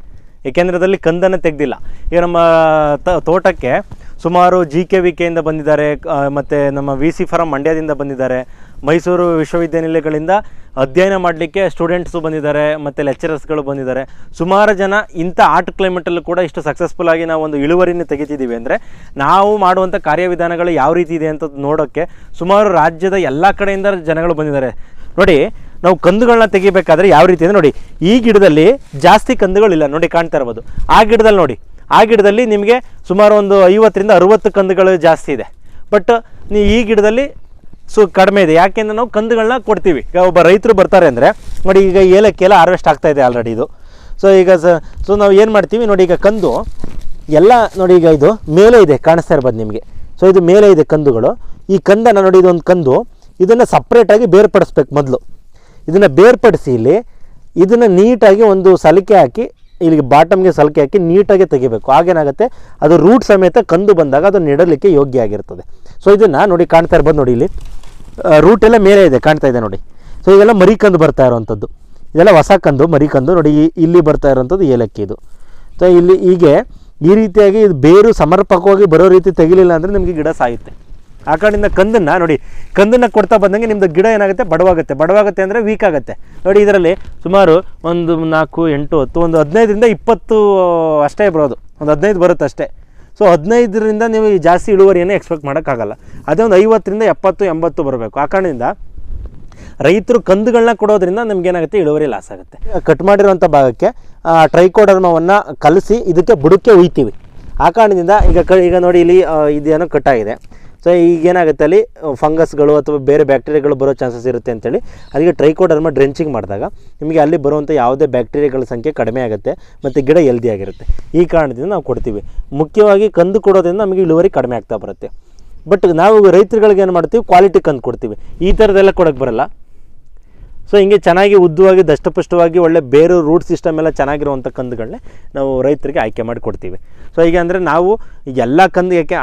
ಏಕೆಂದರೆ ಅದರಲ್ಲಿ ಕಂದನ್ನು ತೆಗೆದಿಲ್ಲ. ಈಗ ನಮ್ಮ ತೋಟಕ್ಕೆ ಸುಮಾರು ಜಿ ಕೆ ವಿ ಕೆಯಿಂದ ಬಂದಿದ್ದಾರೆ ಮತ್ತು ನಮ್ಮ ವಿ ಸಿ ಫಾರಂ ಮಂಡ್ಯದಿಂದ ಬಂದಿದ್ದಾರೆ. ಮೈಸೂರು ವಿಶ್ವವಿದ್ಯಾನಿಲಯಗಳಿಂದ ಅಧ್ಯಯನ ಮಾಡಲಿಕ್ಕೆ ಸ್ಟೂಡೆಂಟ್ಸು ಬಂದಿದ್ದಾರೆ, ಮತ್ತು ಲೆಕ್ಚರರ್ಸ್ಗಳು ಬಂದಿದ್ದಾರೆ. ಸುಮಾರು ಜನ ಇಂಥ ಆರ್ಟ್ ಕ್ಲೈಮೇಟಲ್ಲೂ ಕೂಡ ಇಷ್ಟು ಸಕ್ಸಸ್ಫುಲ್ ಆಗಿ ನಾವು ಒಂದು ಇಳುವರಿನ ತೆಗಿತಿದ್ದೀವಿ ಅಂದರೆ ನಾವು ಮಾಡುವಂಥ ಕಾರ್ಯವಿಧಾನಗಳು ಯಾವ ರೀತಿ ಇದೆ ಅಂತ ನೋಡೋಕ್ಕೆ ಸುಮಾರು ರಾಜ್ಯದ ಎಲ್ಲ ಕಡೆಯಿಂದ ಜನಗಳು ಬಂದಿದ್ದಾರೆ. ನೋಡಿ, ನಾವು ಕಂದುಗಳನ್ನ ತೆಗಿಬೇಕಾದ್ರೆ ಯಾವ ರೀತಿ ಅಂದರೆ ನೋಡಿ, ಈ ಗಿಡದಲ್ಲಿ ಜಾಸ್ತಿ ಕಂದುಗಳಿಲ್ಲ, ನೋಡಿ ಕಾಣ್ತಾ ಇರ್ಬೋದು. ಆ ಗಿಡದಲ್ಲಿ ನೋಡಿ, ಆ ಗಿಡದಲ್ಲಿ ನಿಮಗೆ ಸುಮಾರು ಒಂದು ಐವತ್ತರಿಂದ ಅರುವತ್ತು ಕಂದುಗಳು ಜಾಸ್ತಿ ಇದೆ. ಬಟ್ ನೀವು ಈ ಗಿಡದಲ್ಲಿ ಸೊ ಕಡಿಮೆ ಇದೆ. ಯಾಕೆಂದ್ರೆ ನಾವು ಕಂದುಗಳನ್ನ ಕೊಡ್ತೀವಿ. ಈಗ ಒಬ್ಬ ರೈತರು ಬರ್ತಾರೆ ಅಂದರೆ, ನೋಡಿ ಈಗ ಏಲಕ್ಕಿ ಎಲ್ಲ ಹಾರ್ವೆಸ್ಟ್ ಆಗ್ತಾ ಇದೆ ಆಲ್ರೆಡಿ ಇದು. ಸೊ ಈಗ ಸ ನಾವು ಏನು ಮಾಡ್ತೀವಿ? ನೋಡಿ ಈಗ ಕಂದು ಎಲ್ಲ, ನೋಡಿ ಈಗ ಇದು ಮೇಲೆ ಇದೆ, ಕಾಣಿಸ್ತಾ ಇರ್ಬೋದು ನಿಮಗೆ. ಸೊ ಇದು ಮೇಲೆ ಇದೆ ಕಂದುಗಳು. ಈ ಕಂದನ್ನು ನೋಡಿ ಇದೊಂದು ಕಂದು, ಇದನ್ನು ಸಪ್ರೇಟಾಗಿ ಬೇರ್ಪಡಿಸ್ಬೇಕು ಮೊದಲು. ಇದನ್ನು ಬೇರ್ಪಡಿಸಿ ಇಲ್ಲಿ ಇದನ್ನು ನೀಟಾಗಿ ಒಂದು ಸಲಿಕೆ ಹಾಕಿ, ಇಲ್ಲಿಗೆ ಬಾಟಮ್ಗೆ ಸಲಿಕೆ ಹಾಕಿ ನೀಟಾಗಿ ತೆಗಿಬೇಕು. ಆಗೇನಾಗುತ್ತೆ ಅದು ರೂಟ್ ಸಮೇತ ಕಂದು ಬಂದಾಗ ಅದು ನೆಡಲಿಕ್ಕೆ ಯೋಗ್ಯ ಆಗಿರ್ತದೆ ಸೊ ಇದನ್ನು ನೋಡಿ ಕಾಣ್ತಾ ಇರ್ಬೋದು ನೋಡಿ ಇಲ್ಲಿ. ರೂಟ್ ಎಲ್ಲ ಮೇಲೆ ಇದೆ, ಕಾಣ್ತಾ ಇದೆ ನೋಡಿ. ಸೊ ಇದೆಲ್ಲ ಮರಿ ಕಂದು ಬರ್ತಾ ಇರುವಂಥದ್ದು. ಇದೆಲ್ಲ ಹೊಸ ಕಂದು ಮರಿ ಕಂದು ನೋಡಿ ಇಲ್ಲಿ ಬರ್ತಾ ಇರೋವಂಥದ್ದು ಏಲಕ್ಕಿ ಇದು. ಸೊ ಇಲ್ಲಿ ಹೀಗೆ ಈ ರೀತಿಯಾಗಿ ಇದು ಬೇರು ಸಮರ್ಪಕವಾಗಿ ಬರೋ ರೀತಿ ತೆಗಿಲಿಲ್ಲ ಅಂದರೆ ನಿಮಗೆ ಗಿಡ ಸಾಯುತ್ತೆ. ಆ ಕಡೆಯಿಂದ ಕಂದನ್ನು ನೋಡಿ, ಕಂದನ್ನು ಕೊಡ್ತಾ ಬಂದಂಗೆ ನಿಮ್ಮದು ಗಿಡ ಏನಾಗುತ್ತೆ? ಬಡವಾಗುತ್ತೆ. ಬಡವಾಗುತ್ತೆ ಅಂದರೆ ವೀಕ್ ಆಗುತ್ತೆ. ನೋಡಿ, ಇದರಲ್ಲಿ ಸುಮಾರು ಒಂದು ನಾಲ್ಕು, ಎಂಟು, ಹತ್ತು, ಒಂದು ಹದಿನೈದರಿಂದ ಇಪ್ಪತ್ತು, ಅಷ್ಟೇ ಬರೋದು. ಒಂದು ಹದಿನೈದು ಬರುತ್ತೆ ಅಷ್ಟೇ ಸೊ ಹದಿನೈದರಿಂದ ನೀವು ಈ ಜಾಸ್ತಿ ಇಳುವರಿಯನ್ನು ಎಕ್ಸ್ಪೆಕ್ಟ್ ಮಾಡೋಕ್ಕಾಗಲ್ಲ. ಅದೇ ಒಂದು ಐವತ್ತರಿಂದ ಎಪ್ಪತ್ತು, ಎಂಬತ್ತು ಬರಬೇಕು. ಆ ಕಾರಣದಿಂದ ರೈತರು ಕಂದುಗಳನ್ನ ಕೊಡೋದ್ರಿಂದ ನಮ್ಗೆ ಏನಾಗುತ್ತೆ? ಇಳುವರಿ ಲಾಸ್ ಆಗುತ್ತೆ. ಕಟ್ ಮಾಡಿರುವಂಥ ಭಾಗಕ್ಕೆ ಟ್ರೈಕೋಡರ್ಮವನ್ನು ಕಲಸಿ ಇದಕ್ಕೆ ಬುಡಕ್ಕೆ ಉಯ್ತೀವಿ. ಆ ಕಾರಣದಿಂದ ಈಗ ಕ, ಈಗ ನೋಡಿ ಇಲ್ಲಿ ಇದೇನೋ ಕಟ್ಟಾಗಿದೆ ಸೊ ಈಗ ಏನಾಗುತ್ತೆ ಅಲ್ಲಿ ಫಂಗಸ್ಗಳು ಅಥವಾ ಬೇರೆ ಬ್ಯಾಕ್ಟೀರಿಯಾಗಳು ಬರೋ ಚಾನ್ಸಸ್ ಇರುತ್ತೆ ಅಂತೇಳಿ ಅದಕ್ಕೆ ಟ್ರೈಕೋಡರ್ಮ ಡ್ರೆಂಚಿಂಗ್ ಮಾಡಿದಾಗ ನಿಮಗೆ ಅಲ್ಲಿ ಬರುವಂಥ ಯಾವುದೇ ಬ್ಯಾಕ್ಟೀರಿಯಾಗಳ ಸಂಖ್ಯೆ ಕಡಿಮೆ ಆಗುತ್ತೆ ಮತ್ತು ಗಿಡ ಎಲ್ದಿ ಆಗಿರುತ್ತೆ. ಈ ಕಾರಣದಿಂದ ನಾವು ಕೊಡ್ತೀವಿ. ಮುಖ್ಯವಾಗಿ ಕಂದು ಕೊಡೋದ್ರಿಂದ ನಮಗೆ ಇಳುವರಿ ಕಡಿಮೆ ಆಗ್ತಾ ಬರುತ್ತೆ. ಬಟ್ ನಾವು ರೈತರುಗಳಿಗೆ ಏನು ಮಾಡ್ತೀವಿ? ಕ್ವಾಲಿಟಿ ಕಂದು ಕೊಡ್ತೀವಿ. ಈ ಥರದ್ದೆಲ್ಲ ಕೊಡೋಕ್ಕೆ ಬರಲ್ಲ. ಸೊ ಹಿಂಗೆ ಚೆನ್ನಾಗಿ ಉದ್ದವಾಗಿ, ದಷ್ಟಪುಷ್ಟವಾಗಿ ಒಳ್ಳೆ ಬೇರು ರೂಟ್ ಸಿಸ್ಟಮ್ ಎಲ್ಲ ಚೆನ್ನಾಗಿರುವಂಥ ಕಂದುಗಳನ್ನೇ ನಾವು ರೈತರಿಗೆ ಆಯ್ಕೆ ಮಾಡಿ ಕೊಡ್ತೀವಿ. ಸೊ ಹೀಗೆ ಅಂದರೆ ನಾವು ಎಲ್ಲ ಕಂದು, ಯಾಕೆ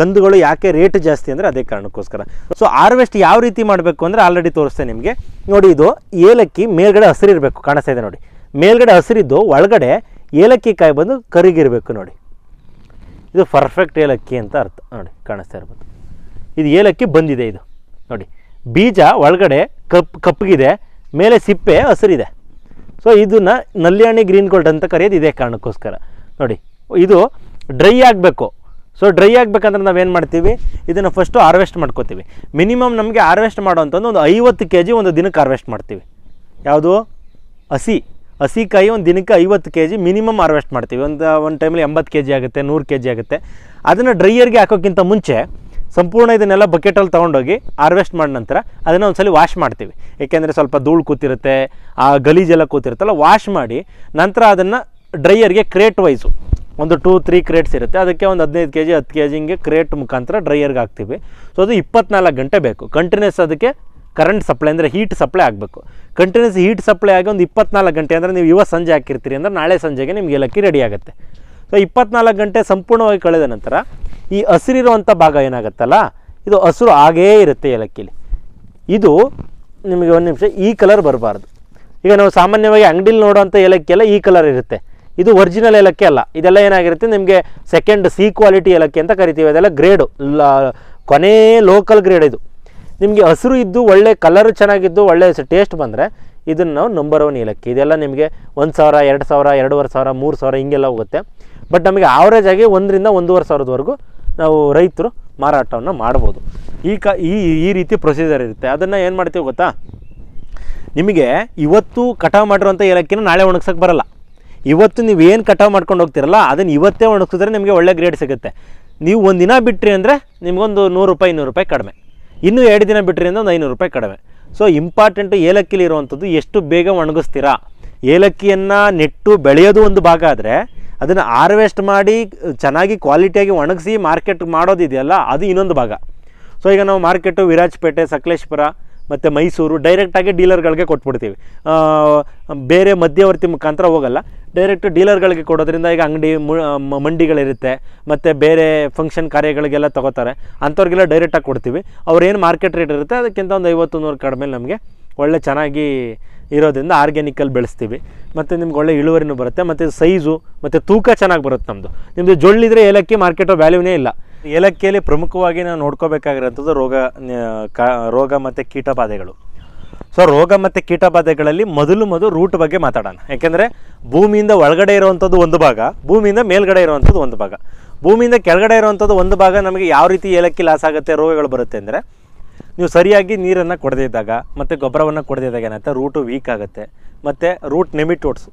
ಕಂದುಗಳು ಯಾಕೆ ರೇಟ್ ಜಾಸ್ತಿ ಅಂದರೆ ಅದೇ ಕಾರಣಕ್ಕೋಸ್ಕರ. ಸೊ ಹಾರ್ವೆಸ್ಟ್ ಯಾವ ರೀತಿ ಮಾಡಬೇಕು ಅಂದರೆ ಆಲ್ರೆಡಿ ತೋರಿಸ್ತೆ ನಿಮಗೆ. ನೋಡಿ ಇದು ಏಲಕ್ಕಿ ಮೇಲ್ಗಡೆ ಹಸಿರಿರಬೇಕು ಕಾಣಿಸ್ತಾ ಇದೆ ನೋಡಿ. ಮೇಲ್ಗಡೆ ಹಸಿರಿದ್ದು ಒಳಗಡೆ ಏಲಕ್ಕಿ ಕಾಯಿ ಬಂದು ಕರಿಗಿರಬೇಕು ನೋಡಿ. ಇದು ಪರ್ಫೆಕ್ಟ್ ಏಲಕ್ಕಿ ಅಂತ ಅರ್ಥ. ನೋಡಿ, ಕಾಣಿಸ್ತಾ ಇರ್ಬೋದು. ಇದು ಏಲಕ್ಕಿ ಬಂದಿದೆ ಇದು. ನೋಡಿ. ಬೀಜ ಒಳಗಡೆ ಕಪ್ ಕಪ್ಪಗಿದೆ, ಮೇಲೆ ಸಿಪ್ಪೆ ಹಸಿರಿದೆ. ಸೊ ಇದನ್ನು ನಲ್ಲಿಹಣ್ಣಿ ಗ್ರೀನ್ ಗೋಲ್ಡ್ ಅಂತ ಕರೆಯೋದು ಇದೇ ಕಾರಣಕ್ಕೋಸ್ಕರ. ನೋಡಿ, ಇದು ಡ್ರೈ ಆಗಬೇಕು. ಸೊ ಡ್ರೈ ಆಗಬೇಕಂದ್ರೆ ನಾವೇನು ಮಾಡ್ತೀವಿ? ಇದನ್ನು ಫಸ್ಟು ಹಾರ್ವೆಸ್ಟ್ ಮಾಡ್ಕೋತೀವಿ. ಮಿನಿಮಮ್ ನಮಗೆ ಹಾರ್ವೆಸ್ಟ್ ಮಾಡೋವಂಥದ್ದು ಒಂದು ಐವತ್ತು ಕೆ ಒಂದು ದಿನಕ್ಕೆ ಹಾರ್ವೆಸ್ಟ್ ಮಾಡ್ತೀವಿ. ಯಾವುದು? ಹಸಿ. ಹಸಿಕಾಯಿ ಒಂದು ದಿನಕ್ಕೆ ಐವತ್ತು ಕೆ ಜಿ ಮಿನಿಮಮ್ ಹಾರ್ವೆಸ್ಟ್ ಮಾಡ್ತೀವಿ. ಒಂದು ಒಂದು ಟೈಮಲ್ಲಿ ಎಂಬತ್ತು ಕೆ ಜಿ ಆಗುತ್ತೆ, ನೂರು ಕೆ ಜಿ ಆಗುತ್ತೆ. ಅದನ್ನು ಡ್ರೈಯರ್ಗೆ ಹಾಕೋಕ್ಕಿಂತ ಮುಂಚೆ ಸಂಪೂರ್ಣ ಇದನ್ನೆಲ್ಲ ಬಕೆಟಲ್ಲಿ ತೊಗೊಂಡೋಗಿ ಹಾರ್ವೆಸ್ಟ್ ಮಾಡಿದ ನಂತರ ಅದನ್ನು ಒಂದ್ಸಲಿ ವಾಶ್ ಮಾಡ್ತೀವಿ. ಏಕೆಂದರೆ ಸ್ವಲ್ಪ ಧೂಳು ಕೂತಿರುತ್ತೆ, ಆ ಗಲೀಜೆಲ್ಲ ಕೂತಿರುತ್ತಲ್ಲ ವಾಶ್ ಮಾಡಿ ನಂತರ ಅದನ್ನು ಡ್ರೈಯರ್ಗೆ ಕ್ರೇಟ್ ವೈಸು ಒಂದು ಟೂ ತ್ರೀ ಕ್ರೇಟ್ಸ್ ಇರುತ್ತೆ. ಅದಕ್ಕೆ ಒಂದು ಹದಿನೈದು ಕೆ ಜಿ ಹತ್ತು ಕೆ ಜಿ ಹಿಂಗೆ ಕ್ರೇಟ್ ಮುಖಾಂತರ ಡ್ರೈಯರ್ಗೆ ಹಾಕ್ತೀವಿ. ಸೊ ಅದು ಇಪ್ಪತ್ನಾಲ್ಕು ಗಂಟೆ ಬೇಕು. ಕಂಟಿನ್ಯೂಸ್ ಅದಕ್ಕೆ ಕರೆಂಟ್ ಸಪ್ಲೈ ಅಂದರೆ ಹೀಟ್ ಸಪ್ಲೈ ಆಗಬೇಕು. ಕಂಟಿನ್ಯೂಸ್ ಹೀಟ್ ಸಪ್ಲೈ ಆಗಿ ಒಂದು ಇಪ್ಪತ್ನಾಲ್ಕು ಗಂಟೆ ಅಂದರೆ ನೀವು ಇವತ್ತು ಸಂಜೆ ಹಾಕಿರ್ತೀರಿ ಅಂದರೆ ನಾಳೆ ಸಂಜೆಗೆ ನಿಮಗೆ ಏಲಕ್ಕಿ ರೆಡಿ ಆಗುತ್ತೆ. ಸೊ ಇಪ್ಪತ್ನಾಲ್ಕು ಗಂಟೆ ಸಂಪೂರ್ಣವಾಗಿ ಕಳೆದ ನಂತರ ಈ ಹಸಿರಿರುವಂಥ ಭಾಗ ಏನಾಗುತ್ತಲ್ಲ? ಇದು ಹಸಿರು ಹಾಗೇ ಇರುತ್ತೆ ಏಲಕ್ಕಿಲಿ. ಇದು ನಿಮಗೆ ಒಂದು ನಿಮಿಷ ಈ ಕಲರ್ ಬರಬಾರ್ದು. ಈಗ ನಾವು ಸಾಮಾನ್ಯವಾಗಿ ಅಂಗಡಿಲಿ ನೋಡುವಂಥ ಏಲಕ್ಕಿ ಎಲ್ಲ ಈ ಕಲರ್ ಇರುತ್ತೆ. ಇದು ಒರಿಜಿನಲ್ ಏಲಕ್ಕಿ ಅಲ್ಲ. ಇದೆಲ್ಲ ಏನಾಗಿರುತ್ತೆ? ನಿಮಗೆ ಸೆಕೆಂಡ್ ಸಿ ಕ್ವಾಲಿಟಿ ಏಲಕ್ಕಿ ಅಂತ ಕರಿತೀವಿ. ಅದೆಲ್ಲ ಗ್ರೇಡು ಕೊನೇ ಲೋಕಲ್ ಗ್ರೇಡ್ ಇದು. ನಿಮಗೆ ಹಸಿರು ಇದ್ದು ಒಳ್ಳೆ ಕಲರ್ ಚೆನ್ನಾಗಿದ್ದು ಒಳ್ಳೆ ಟೇಸ್ಟ್ ಬಂದರೆ ಇದನ್ನು ನಾವು ನಂಬರ್ ಒನ್ ಏಲಕ್ಕಿ. ಇದೆಲ್ಲ ನಿಮಗೆ ಒಂದು ಸಾವಿರ, ಎರಡು ಸಾವಿರ, ಎರಡೂವರೆ ಸಾವಿರ, ಮೂರು ಸಾವಿರ ಹಿಂಗೆಲ್ಲ ಹೋಗುತ್ತೆ. ಬಟ್ ನಮಗೆ ಆವ್ರೇಜ್ ಆಗಿ ಒಂದರಿಂದ ಒಂದೂವರೆ ಸಾವಿರದವರೆಗೂ ನಾವು ರೈತರು ಮಾರಾಟವನ್ನು ಮಾಡ್ಬೋದು. ಈ ಕ, ಈ ಈ ರೀತಿ ಪ್ರೊಸೀಜರ್ ಇರುತ್ತೆ. ಅದನ್ನು ಏನು ಮಾಡ್ತೀವಿ ಗೊತ್ತಾ? ನಿಮಗೆ ಇವತ್ತು ಕಟಾವು ಮಾಡಿರುವಂಥ ಏಲಕ್ಕಿನ ನಾಳೆ ಒಣಗ್ಸೋಕ್ಕೆ ಬರಲ್ಲ. ಇವತ್ತು ನೀವು ಏನು ಕಟಾವು ಮಾಡ್ಕೊಂಡು ಹೋಗ್ತಿರಲ್ಲ, ಅದನ್ನು ಇವತ್ತೇ ಒಣಗಿಸಿದ್ರೆ ನಿಮಗೆ ಒಳ್ಳೆ ಗ್ರೇಡ್ ಸಿಗುತ್ತೆ. ನೀವು ಒಂದು ದಿನ ಬಿಟ್ರಿ ಅಂದರೆ ನಿಮಗೊಂದು ನೂರು ರೂಪಾಯಿ, ಇನ್ನೂರು ರೂಪಾಯಿ ಕಡಿಮೆ. ಇನ್ನೂ ಎರಡು ದಿನ ಬಿಟ್ರಿ ಅಂದರೆ ಒಂದು ಐನೂರು ರೂಪಾಯಿ ಕಡಿಮೆ. ಸೊ ಇಂಪಾರ್ಟೆಂಟು ಏಲಕ್ಕಿಲಿ ಇರುವಂಥದ್ದು ಎಷ್ಟು ಬೇಗ ಒಣಗಿಸ್ತೀರಾ? ಏಲಕ್ಕಿಯನ್ನು ನೆಟ್ಟು ಬೆಳೆಯೋದು ಒಂದು ಭಾಗ ಆದರೆ ಅದನ್ನು ಹಾರ್ವೆಸ್ಟ್ ಮಾಡಿ, ಚೆನ್ನಾಗಿ ಕ್ವಾಲಿಟಿಯಾಗಿ ಒಣಗಿಸಿ ಮಾರ್ಕೆಟ್ ಮಾಡೋದಿದೆಯಲ್ಲ ಅದು ಇನ್ನೊಂದು ಭಾಗ. ಸೊ ಈಗ ನಾವು ಮಾರ್ಕೆಟು ವಿರಾಜಪೇಟೆ, ಸಕಲೇಶ್ಪುರ ಮತ್ತು ಮೈಸೂರು ಡೈರೆಕ್ಟಾಗಿ ಡೀಲರ್ಗಳಿಗೆ ಕೊಟ್ಬಿಡ್ತೀವಿ. ಬೇರೆ ಮಧ್ಯವರ್ತಿ ಮುಖಾಂತರ ಹೋಗಲ್ಲ. ಡೈರೆಕ್ಟ್ ಡೀಲರ್ಗಳಿಗೆ ಕೊಡೋದ್ರಿಂದ ಈಗ ಅಂಗಡಿ ಮಂಡಿಗಳಿರುತ್ತೆ, ಮತ್ತು ಬೇರೆ ಫಂಕ್ಷನ್ ಕಾರ್ಯಗಳಿಗೆಲ್ಲ ತಗೋತಾರೆ. ಅಂಥವ್ರಿಗೆಲ್ಲ ಡೈರೆಕ್ಟಾಗಿ ಕೊಡ್ತೀವಿ. ಅವ್ರೇನು ಮಾರ್ಕೆಟ್ ರೇಟ್ ಇರುತ್ತೆ, ಅದಕ್ಕಿಂತ ಒಂದು ಐವತ್ತು ನೂರು ಕಡಿಮೆ ನಮಗೆ ಒಳ್ಳೆ ಚೆನ್ನಾಗಿ ಇರೋದ್ರಿಂದ ಆರ್ಗ್ಯಾನಿಕಲ್ಲಿ ಬೆಳೆಸ್ತೀವಿ. ಮತ್ತು ನಿಮ್ಗೆ ಒಳ್ಳೆ ಇಳುವರಿನೂ ಬರುತ್ತೆ, ಮತ್ತು ಸೈಜು ಮತ್ತು ತೂಕ ಚೆನ್ನಾಗಿ ಬರುತ್ತೆ ನಮ್ಮದು ನಿಮ್ಮದು ಜೊಳ್ಳಿದ್ರೆ ಏಲಕ್ಕಿ ಮಾರ್ಕೆಟು ವ್ಯಾಲ್ಯೂನೇ ಇಲ್ಲ. ಏಲಕ್ಕಿಯಲ್ಲಿ ಪ್ರಮುಖವಾಗಿ ನಾವು ನೋಡ್ಕೋಬೇಕಾಗಿರೋಂಥದ್ದು ರೋಗ ಕಾ, ರೋಗ ಮತ್ತು ಕೀಟಬಾಧೆಗಳು. ಸೊ ರೋಗ ಮತ್ತು ಕೀಟಬಾಧೆಗಳಲ್ಲಿ ಮೊದಲು ಮೊದಲು ರೂಟ್ ಬಗ್ಗೆ ಮಾತಾಡೋಣ. ಯಾಕೆಂದರೆ ಭೂಮಿಯಿಂದ ಒಳಗಡೆ ಇರುವಂಥದ್ದು ಒಂದು ಭಾಗ, ಭೂಮಿಯಿಂದ ಮೇಲ್ಗಡೆ ಇರುವಂಥದ್ದು ಒಂದು ಭಾಗ. ಭೂಮಿಯಿಂದ ಕೆಳಗಡೆ ಇರುವಂಥದ್ದು ಒಂದು ಭಾಗ ನಮಗೆ ಯಾವ ರೀತಿ ಏಲಕ್ಕಿ ಲಾಸ್ ಆಗುತ್ತೆ, ರೋಗಗಳು ಬರುತ್ತೆ ಅಂದರೆ ನೀವು ಸರಿಯಾಗಿ ನೀರನ್ನು ಕೊಡದೇ ಇದ್ದಾಗ ಮತ್ತು ಗೊಬ್ಬರವನ್ನು ಕೊಡದೇ ಇದ್ದಾಗ ಏನಾಗುತ್ತೆ ರೂಟು ವೀಕ್ ಆಗುತ್ತೆ. ಮತ್ತು ರೂಟ್ ನೆಮಿಟೋಡ್ಸು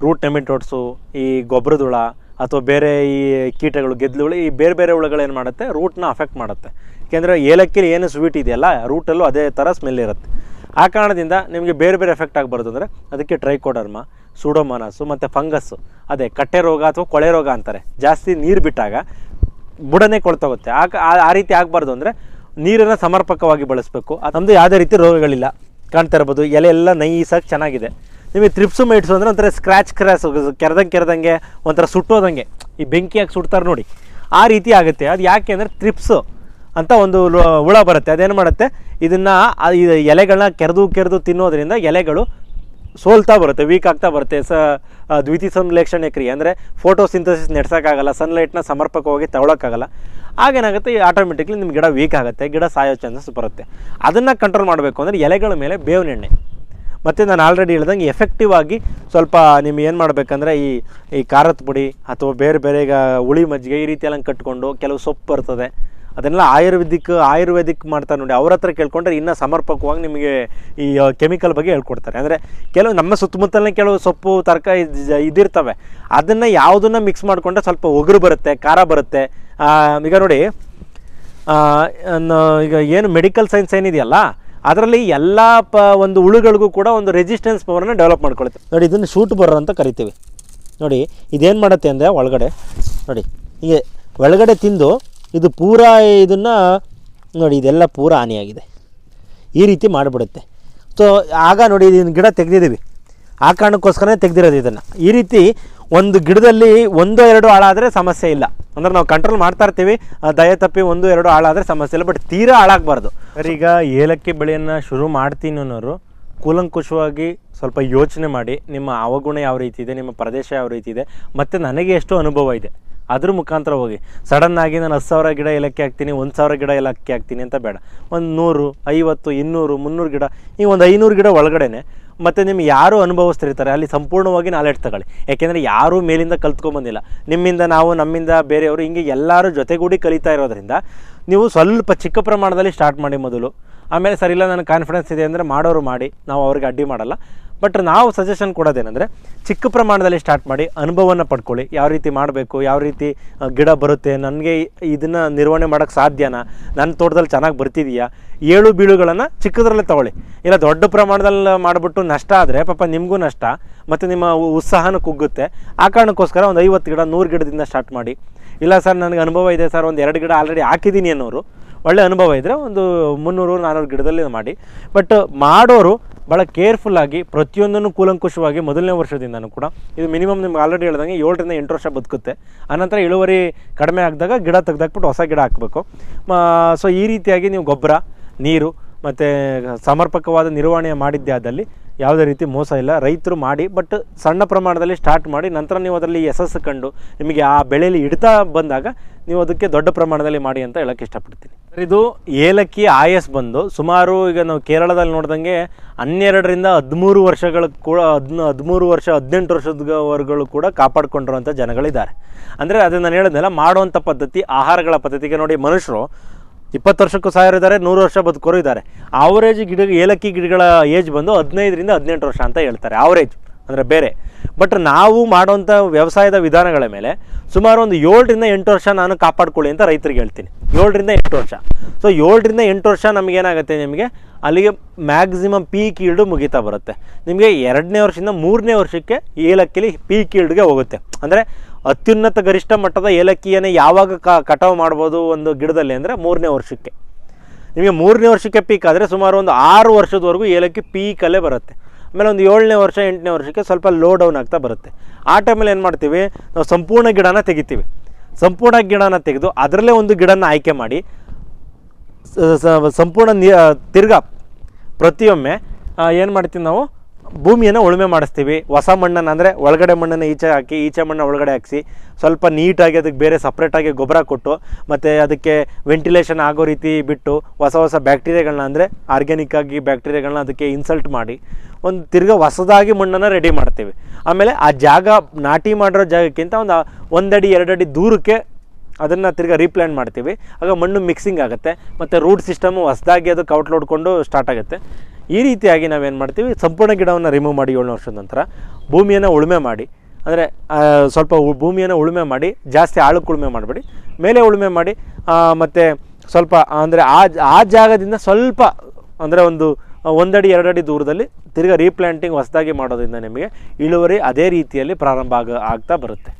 ರೂಟ್ ನೆಮಿಟೋಡ್ಸು ಈ ಗೊಬ್ಬರದ ಹುಳ ಅಥವಾ ಬೇರೆ ಈ ಕೀಟಗಳು ಗೆದ್ದಲುಗಳು ಈ ಬೇರೆ ಬೇರೆ ಹುಳುಗಳೇನು ಮಾಡುತ್ತೆ? ರೂಟ್ನ ಅಫೆಕ್ಟ್ ಮಾಡುತ್ತೆ. ಏಕೆಂದರೆ ಏಲಕ್ಕಿಲಿ ಏನು ಸ್ವೀಟ್ ಇದೆಯಲ್ಲ ರೂಟಲ್ಲೂ ಅದೇ ಥರ ಸ್ಮೆಲ್ ಇರುತ್ತೆ. ಆ ಕಾರಣದಿಂದ ನಿಮಗೆ ಬೇರೆ ಬೇರೆ ಎಫೆಕ್ಟ್ ಆಗಬಾರ್ದು ಅಂದರೆ ಅದಕ್ಕೆ ಟ್ರೈಕೋಡರ್ಮ ಸೂಡೋಮೋನಾಸು ಮತ್ತು ಫಂಗಸ್ಸು ಅದೇ ಕಟ್ಟೆ ರೋಗ ಅಥವಾ ಕೊಳೆ ರೋಗ ಅಂತಾರೆ. ಜಾಸ್ತಿ ನೀರು ಬಿಟ್ಟಾಗ ಬುಡನೆ ಕೊಳ್ತೋಗುತ್ತೆ. ಆ- ಆ ರೀತಿ ಆಗಬಾರ್ದು ಅಂದರೆ ನೀರನ್ನು ಸಮರ್ಪಕವಾಗಿ ಬಳಸಬೇಕು. ನಮ್ಮದು ಯಾವುದೇ ರೀತಿ ರೋಗಗಳಿಲ್ಲ. ಕಾಣ್ತಾ ಇರ್ಬೋದು ಎಲೆ ಎಲ್ಲ ನೈಸಾಗಿ ಚೆನ್ನಾಗಿದೆ. ನಿಮಗೆ ತ್ರಿಪ್ಸು ಮೈಟ್ಸು ಅಂದರೆ ಒಂಥರ ಸ್ಕ್ರ್ಯಾಚ್ ಕ್ರ್ಯಾಸ್ ಕೆರೆದಂಗೆ ಕೆರೆದಂಗೆ ಒಂಥರ ಸುಟ್ಟೋದಂಗೆ. ಈ ಬೆಂಕಿಯಾಗಿ ಸುಡ್ತಾರೆ ನೋಡಿ. ಆ ರೀತಿ ಆಗುತ್ತೆ. ಅದು ಯಾಕೆ ಅಂದರೆ ತ್ರಿಪ್ಸು ಅಂತ ಒಂದು ಹುಳ ಬರುತ್ತೆ. ಅದೇನು ಮಾಡುತ್ತೆ? ಇದನ್ನು ಎಲೆಗಳನ್ನ ಕೆರೆದು ಕೆರೆದು ತಿನ್ನೋದ್ರಿಂದ ಎಲೆಗಳು ಸೋಲ್ತಾ ಬರುತ್ತೆ ವೀಕ್ ಆಗ್ತಾ ಬರುತ್ತೆ. ಸ ದ್ವಿತೀಯ ಸಂಲೇಕ್ಷಣೆ ಕ್ರಿಯೆ. ಅಂದರೆ ಫೋಟೋ ಸಿಂಥಸಿಸ್ ನಡೆಸೋಕ್ಕಾಗಲ್ಲ ಸನ್ಲೈಟ್ನ ಸಮರ್ಪಕವಾಗಿ ತಗೊಳಕ್ಕಾಗಲ್ಲ. ಆಗೇನಾಗುತ್ತೆ ಆಟೋಮೆಟಿಕ್ಲಿ ನಿಮ್ಮ ಗಿಡ ವೀಕ್ ಆಗುತ್ತೆ, ಗಿಡ ಸಾಯೋ ಚಾನ್ಸಸ್ ಬರುತ್ತೆ ಅದನ್ನು ಕಂಟ್ರೋಲ್ ಮಾಡಬೇಕು ಅಂದರೆ ಎಲೆಗಳ ಮೇಲೆ ಬೇವಿನ ಎಣ್ಣೆ. ಮತ್ತು ನಾನು ಆಲ್ರೆಡಿ ಹೇಳ್ದಂಗೆ ಎಫೆಕ್ಟಿವ್ ಆಗಿ ಸ್ವಲ್ಪ ನಿಮ್ಗೆ ಏನು ಮಾಡಬೇಕಂದ್ರೆ ಈ ಈ ಖಾರದ ಪುಡಿ ಅಥವಾ ಬೇರೆ ಬೇರೆ ಈಗ ಹುಳಿ ಮಜ್ಜಿಗೆ ಈ ರೀತಿಯೆಲ್ಲ ಕಟ್ಕೊಂಡು ಕೆಲವು ಸೊಪ್ಪು ಬರ್ತದೆ ಅದನ್ನೆಲ್ಲ ಆಯುರ್ವೇದಿಕ್ ಆಯುರ್ವೇದಿಕ್ ಮಾಡ್ತಾರೆ ನೋಡಿ, ಅವ್ರ ಹತ್ರ ಕೇಳ್ಕೊಂಡ್ರೆ ಇನ್ನೂ ಸಮರ್ಪಕವಾಗಿ ನಿಮಗೆ ಈ ಕೆಮಿಕಲ್ ಬಗ್ಗೆ ಹೇಳ್ಕೊಡ್ತಾರೆ. ಅಂದರೆ ಕೆಲವು, ನಮ್ಮ ಸುತ್ತಮುತ್ತಲೇ ಕೆಲವು ಸೊಪ್ಪು, ತರಕಾರಿ ಇದಿರ್ತವೆ. ಅದನ್ನು ಯಾವುದನ್ನ ಮಿಕ್ಸ್ ಮಾಡಿಕೊಂಡ್ರೆ ಸ್ವಲ್ಪ ಒಗರು ಬರುತ್ತೆ, ಖಾರ ಬರುತ್ತೆ. ಈಗ ನೋಡಿ ಈಗ ಏನು ಮೆಡಿಕಲ್ ಸೈನ್ಸ್ ಏನಿದೆಯಲ್ಲ, ಅದರಲ್ಲಿ ಎಲ್ಲ ಪ, ಒಂದು ಹುಳುಗಳಿಗೂ ಕೂಡ ಒಂದು ರೆಸಿಸ್ಟೆನ್ಸ್ ಪವರನ್ನು ಡೆವಲಪ್ ಮಾಡ್ಕೊಳ್ಳುತ್ತೆ ನೋಡಿ, ಇದನ್ನು ಶೂಟ್ ಬರೋ ಅಂತ ಕರಿತೀವಿ. ನೋಡಿ, ಇದೇನು ಮಾಡುತ್ತೆ ಅಂದರೆ ಒಳಗಡೆ, ನೋಡಿ, ಹೀಗೆ ಒಳಗಡೆ ತಿಂದು ಇದು ಪೂರಾ ಇದನ್ನು ನೋಡಿ, ಇದೆಲ್ಲ ಪೂರ ಹಾನಿಯಾಗಿದೆ ಈ ರೀತಿ ಮಾಡಿಬಿಡುತ್ತೆ. ಸೊ ಆಗ ನೋಡಿ, ಇದನ್ನ ಗಿಡ ತೆಗೆದಿದ್ದೀವಿ. ಆ ಕಾರಣಕ್ಕೋಸ್ಕರನೇ ತೆಗೆದಿರೋದು ಇದನ್ನು. ಈ ರೀತಿ ಒಂದು ಗಿಡದಲ್ಲಿ ಒಂದು, ಎರಡು ಹಾಳಾದರೆ ಸಮಸ್ಯೆ ಇಲ್ಲ. ಅಂದ್ರೆ ನಾವು ಕಂಟ್ರೋಲ್ ಮಾಡ್ತಾ ಇರ್ತೀವಿ ದಯ ತಪ್ಪಿ ಒಂದು, ಎರಡು ಹಾಳಾದರೆ ಸಮಸ್ಯೆ ಇಲ್ಲ. ಬಟ್ ತೀರಾ ಹಾಳಾಗಬಾರ್ದು. ಈಗ ಏಲಕ್ಕಿ ಬೆಳೆಯನ್ನು ಶುರು ಮಾಡ್ತೀನಿ ಅನ್ನೋರು ಕೂಲಂಕುಷವಾಗಿ ಸ್ವಲ್ಪ ಯೋಚನೆ ಮಾಡಿ, ನಿಮ್ಮ ಅವಗುಣ ಯಾವ ರೀತಿ ಇದೆ, ನಿಮ್ಮ ಪ್ರದೇಶ ಯಾವ ರೀತಿ ಇದೆ. ಮತ್ತು ನನಗೆ ಎಷ್ಟು ಅನುಭವ ಇದೆ? ಅದ್ರ ಮುಖಾಂತರ ಹೋಗಿ. ಸಡನ್ ಆಗಿ ನಾನು ಹತ್ತು ಸಾವಿರ ಗಿಡ ಏಲಕ್ಕಿ ಹಾಕ್ತೀನಿ, ಒಂದು ಸಾವಿರ ಗಿಡ ಏಲಕ್ಕಿ ಹಾಕ್ತೀನಿ ಅಂತ ಬೇಡ. ಒಂದು ನೂರು, ಐವತ್ತು, ಇನ್ನೂರು, ಮುನ್ನೂರು ಗಿಡ, ಈ ಒಂದು ಐನೂರು ಗಿಡ ಒಳಗಡೆನೆ ಮತ್ತು ನಿಮ್ಗೆ ಯಾರು ಅನುಭವಿಸ್ತಿರ್ತಾರೆ ಅಲ್ಲಿ ಸಂಪೂರ್ಣವಾಗಿ ನಾಲೆಡ್ಜ್ ತಗೊಳ್ಳಿ. ಯಾಕೆಂದರೆ ಯಾರೂ ಮೇಲಿಂದ ಕಲ್ತ್ಕೊಂಬಂದಿಲ್ಲ ನಿಮ್ಮಿಂದ ನಾವು, ನಮ್ಮಿಂದ ಬೇರೆಯವರು ಹಿಂಗೆ ಎಲ್ಲರೂ ಜೊತೆಗೂಡಿ ಕಲಿತಾ ಇರೋದ್ರಿಂದ ನೀವು ಸ್ವಲ್ಪ ಚಿಕ್ಕ ಪ್ರಮಾಣದಲ್ಲಿ ಸ್ಟಾರ್ಟ್ ಮಾಡಿ ಮೊದಲು. ಆಮೇಲೆ ಸರಿ, ಇಲ್ಲ, ನನಗೆ ಕಾನ್ಫಿಡೆನ್ಸ್ ಇದೆ ಅಂದರೆ ಮಾಡೋರು ಮಾಡಿ, ನಾವು ಅವ್ರಿಗೆ ಅಡ್ಡಿ ಮಾಡಲ್ಲ. ಬಟ್ ನಾವು ಸಜೆಷನ್ ಕೊಡೋದೇನೆಂದರೆ ಚಿಕ್ಕ ಪ್ರಮಾಣದಲ್ಲಿ ಸ್ಟಾರ್ಟ್ ಮಾಡಿ ಅನುಭವವನ್ನು ಪಡ್ಕೊಳ್ಳಿ. ಯಾವ ರೀತಿ ಮಾಡಬೇಕು, ಯಾವ ರೀತಿ ಗಿಡ ಬರುತ್ತೆ, ನನಗೆ ಇದನ್ನು ನಿರ್ವಹಣೆ ಮಾಡೋಕ್ಕೆ ಸಾಧ್ಯನಾ ನನ್ನ ತೋಟದಲ್ಲಿ ಚೆನ್ನಾಗಿ ಬರ್ತಿದೆಯಾ, ಏಳು ಬೀಳುಗಳನ್ನು ಚಿಕ್ಕದ್ರಲ್ಲೇ ತಗೊಳ್ಳಿ. ಇಲ್ಲ ದೊಡ್ಡ ಪ್ರಮಾಣದಲ್ಲಿ ಮಾಡಿಬಿಟ್ಟು ನಷ್ಟ ಆದರೆ ಪಾಪ ನಿಮಗೂ ನಷ್ಟ, ಮತ್ತು ನಿಮ್ಮ ಉತ್ಸಾಹನೂ ಕುಗ್ಗುತ್ತೆ. ಆ ಕಾರಣಕ್ಕೋಸ್ಕರ ಒಂದು ಐವತ್ತು ಗಿಡ, ನೂರು ಗಿಡದಿಂದ ಸ್ಟಾರ್ಟ್ ಮಾಡಿ. ಇಲ್ಲ ಸರ್, ನನಗೆ ಅನುಭವ ಇದೆ ಸರ್, ಒಂದು ಎರಡು ಗಿಡ ಆಲ್ರೆಡಿ ಹಾಕಿದ್ದೀನಿ ಅನ್ನೋರು, ಒಳ್ಳೆ ಅನುಭವ ಇದ್ದರೆ ಒಂದು ಮುನ್ನೂರು ನಾನ್ನೂರು ಗಿಡದಲ್ಲಿ ಮಾಡಿ. ಬಟ್ ಮಾಡೋರು ಭಾಳ ಕೇರ್ಫುಲ್ಲಾಗಿ ಪ್ರತಿಯೊಂದನ್ನು ಕೂಲಂಕುಷವಾಗಿ ಮೊದಲನೇ ವರ್ಷದಿಂದನೂ ಕೂಡ ಇದು ಮಿನಿಮಮ್ ನಿಮ್ಗೆ ಆಲ್ರೆಡಿ ಹೇಳ್ದಂಗೆ ಏಳರಿಂದ ಎಂಟು ವರ್ಷ ಬದುಕುತ್ತೆ. ಆನಂತರ ಇಳುವರಿ ಕಡಿಮೆ ಆಗಿದಾಗ ಗಿಡ ತೆಗೆದಾಕ್ಬಿಟ್ಟು ಹೊಸ ಗಿಡ ಹಾಕಬೇಕು. ಸೊ ಈ ರೀತಿಯಾಗಿ ನೀವು ಗೊಬ್ಬರ, ನೀರು ಮತ್ತು ಸಮರ್ಪಕವಾದ ನಿರ್ವಹಣೆ ಮಾಡಿದ್ದೇ ಆದಲ್ಲಿ ಯಾವುದೇ ರೀತಿ ಮೋಸ ಇಲ್ಲ. ರೈತರು ಮಾಡಿ ಬಟ್ ಸಣ್ಣ ಪ್ರಮಾಣದಲ್ಲಿ ಸ್ಟಾರ್ಟ್ ಮಾಡಿ, ನಂತರ ನೀವು ಅದರಲ್ಲಿ ಯಶಸ್ಸು ಕಂಡು ನಿಮಗೆ ಆ ಬೆಳೆಯಲ್ಲಿ ಇಡ್ತಾ ಬಂದಾಗ ನೀವು ಅದಕ್ಕೆ ದೊಡ್ಡ ಪ್ರಮಾಣದಲ್ಲಿ ಮಾಡಿ ಅಂತ ಹೇಳಕ್ಕೆ ಇಷ್ಟಪಡ್ತೀನಿ. ಇದು ಏಲಕ್ಕಿ ಆಯಸ್ ಬಂದು ಸುಮಾರು ಈಗ ನಾವು ಕೇರಳದಲ್ಲಿ ನೋಡ್ದಂಗೆ ಹನ್ನೆರಡರಿಂದ ಹದಿಮೂರು ವರ್ಷಗಳ ಕೂಡ ಹದಿನ, ಹದಿಮೂರು ವರ್ಷ, ಹದಿನೆಂಟು ವರ್ಷದವರೆಗಳು ಕೂಡ ಕಾಪಾಡಿಕೊಂಡಿರುವಂಥ ಜನಗಳಿದ್ದಾರೆ. ಅಂದರೆ ಅದನ್ನು ನಾನು ಹೇಳಿದ್ನಲ್ಲ, ಮಾಡುವಂಥ ಪದ್ಧತಿ, ಆಹಾರಗಳ ಪದ್ಧತಿಗೆ ನೋಡಿ ಮನುಷ್ಯರು ಇಪ್ಪತ್ತು ವರ್ಷಕ್ಕೂ ಸಾವಿರ ಇದ್ದಾರೆ, ನೂರು ವರ್ಷ ಬದುಕೋರು ಇದ್ದಾರೆ. ಆವರೇಜ್ ಗಿಡ ಏಲಕ್ಕಿ ಗಿಡಗಳ ಏಜ್ ಬಂದು ಹದಿನೈದರಿಂದ ಹದಿನೆಂಟು ವರ್ಷ ಅಂತ ಹೇಳ್ತಾರೆ ಆವರೇಜ್ ಅಂದರೆ ಬೇರೆ. ಬಟ್ ನಾವು ಮಾಡುವಂಥ ವ್ಯವಸಾಯದ ವಿಧಾನಗಳ ಮೇಲೆ ಸುಮಾರು ಒಂದು ಏಳರಿಂದ ಎಂಟು ವರ್ಷ ನಾನು ಕಾಪಾಡ್ಕೊಳ್ಳಿ ಅಂತ ರೈತರಿಗೆ ಹೇಳ್ತೀನಿ. ಏಳರಿಂದ ಎಂಟು ವರ್ಷ. ಸೊ ಏಳರಿಂದ ಎಂಟು ವರ್ಷ ನಮಗೇನಾಗುತ್ತೆ ನಿಮಗೆ? ಅಲ್ಲಿಗೆ ಮ್ಯಾಕ್ಸಿಮಮ್ ಪೀಕ್ ಈಲ್ಡು ಮುಗಿತಾ ಬರುತ್ತೆ. ನಿಮಗೆ ಎರಡನೇ ವರ್ಷದಿಂದ ಮೂರನೇ ವರ್ಷಕ್ಕೆ ಏಲಕ್ಕಿಲಿ ಪೀಕ್ ಈಲ್ಡ್ಗೆ ಹೋಗುತ್ತೆ. ಅಂದರೆ ಅತ್ಯುನ್ನತ ಗರಿಷ್ಠ ಮಟ್ಟದ ಏಲಕ್ಕಿಯನ್ನು ಯಾವಾಗ ಕ, ಕಟಾವು ಮಾಡ್ಬೋದು ಒಂದು ಗಿಡದಲ್ಲಿ ಅಂದರೆ ಮೂರನೇ ವರ್ಷಕ್ಕೆ. ನಿಮಗೆ ಮೂರನೇ ವರ್ಷಕ್ಕೆ ಪೀಕ್ ಆದರೆ ಸುಮಾರು ಒಂದು ಆರು ವರ್ಷದವರೆಗೂ ಏಲಕ್ಕಿ ಪೀಕಲ್ಲೇ ಬರುತ್ತೆ. ಆಮೇಲೆ ಒಂದು ಏಳನೇ ವರ್ಷ, ಎಂಟನೇ ವರ್ಷಕ್ಕೆ ಸ್ವಲ್ಪ ಲೋ ಡೌನ್ ಆಗ್ತಾ ಬರುತ್ತೆ. ಆ ಟೈಮಲ್ಲಿ ಏನು ಮಾಡ್ತೀವಿ? ನಾವು ಸಂಪೂರ್ಣ ಗಿಡನ ತೆಗಿತೀವಿ. ಸಂಪೂರ್ಣ ಗಿಡನ ತೆಗೆದು ಅದರಲ್ಲೇ ಒಂದು ಗಿಡನ ಆಯ್ಕೆ ಮಾಡಿ ಸಂಪೂರ್ಣ ತಿರ್ಗಾ ಪ್ರತಿಯೊಮ್ಮೆ ಏನು ಮಾಡ್ತೀವಿ ನಾವು? ಭೂಮಿಯನ್ನು ಉಳುಮೆ ಮಾಡಿಸ್ತೀವಿ. ಹೊಸ ಮಣ್ಣನ್ನು ಅಂದರೆ ಒಳಗಡೆ ಮಣ್ಣನ್ನು ಈಚೆ ಹಾಕಿ, ಈಚೆ ಮಣ್ಣು ಒಳಗಡೆ ಹಾಕಿಸಿ, ಸ್ವಲ್ಪ ನೀಟಾಗಿ ಅದಕ್ಕೆ ಬೇರೆ ಸಪ್ರೇಟಾಗಿ ಗೊಬ್ಬರ ಕೊಟ್ಟು, ಮತ್ತು ಅದಕ್ಕೆ ವೆಂಟಿಲೇಷನ್ ಆಗೋ ರೀತಿ ಬಿಟ್ಟು ಹೊಸ ಹೊಸ ಬ್ಯಾಕ್ಟೀರಿಯಾಗಳನ್ನ ಅಂದರೆ ಆರ್ಗ್ಯಾನಿಕ್ ಆಗಿ ಬ್ಯಾಕ್ಟೀರಿಯಾಗಳನ್ನ ಅದಕ್ಕೆ ಇನ್ಸಲ್ಟ್ ಮಾಡಿ, ಒಂದು ತಿರ್ಗಾ ಹೊಸದಾಗಿ ಮಣ್ಣನ್ನು ರೆಡಿ ಮಾಡ್ತೀವಿ. ಆಮೇಲೆ ಆ ಜಾಗ ನಾಟಿ ಮಾಡಿರೋ ಜಾಗಕ್ಕಿಂತ ಒಂದು ಒಂದಡಿ, ಎರಡಡಿ ದೂರಕ್ಕೆ ಅದನ್ನು ತಿರ್ಗಿ ರೀಪ್ಲ್ಯಾಂಟ್ ಮಾಡ್ತೀವಿ. ಆಗ ಮಣ್ಣು ಮಿಕ್ಸಿಂಗ್ ಆಗುತ್ತೆ. ಮತ್ತು ರೂಟ್ ಸಿಸ್ಟಮು ಹೊಸದಾಗಿ ಅದು ಔಟ್ಲೋಡ್ಕೊಂಡು ಹೊಡ್ಕೊಂಡು ಸ್ಟಾರ್ಟ್ ಆಗುತ್ತೆ. ಈ ರೀತಿಯಾಗಿ ನಾವೇನು ಮಾಡ್ತೀವಿ, ಸಂಪೂರ್ಣ ಗಿಡವನ್ನು ರಿಮೂವ್ ಮಾಡಿ ಏಳು ವರ್ಷದ ನಂತರ ಭೂಮಿಯನ್ನು ಉಳುಮೆ ಮಾಡಿ, ಅಂದರೆ ಸ್ವಲ್ಪ ಭೂಮಿಯನ್ನು ಉಳುಮೆ ಮಾಡಿ, ಜಾಸ್ತಿ ಆಳಕ್ಕೆ ಉಳುಮೆ ಮಾಡಬೇಡಿ. ಮೇಲೆ ಉಳುಮೆ ಮಾಡಿ ಮತ್ತು ಸ್ವಲ್ಪ, ಅಂದರೆ, ಆ ಆ ಜಾಗದಿಂದ ಸ್ವಲ್ಪ, ಅಂದರೆ ಒಂದು ಒಂದಡಿ, ಎರಡಡಿ ದೂರದಲ್ಲಿ ತಿರ್ಗಾ ರೀಪ್ಲ್ಯಾಂಟಿಂಗ್ ಹೊಸದಾಗಿ ಮಾಡೋದ್ರಿಂದ ನಿಮಗೆ ಇಳುವರಿ ಅದೇ ರೀತಿಯಲ್ಲಿ ಪ್ರಾರಂಭ ಆಗ, ಆಗ್ತಾ ಬರುತ್ತೆ.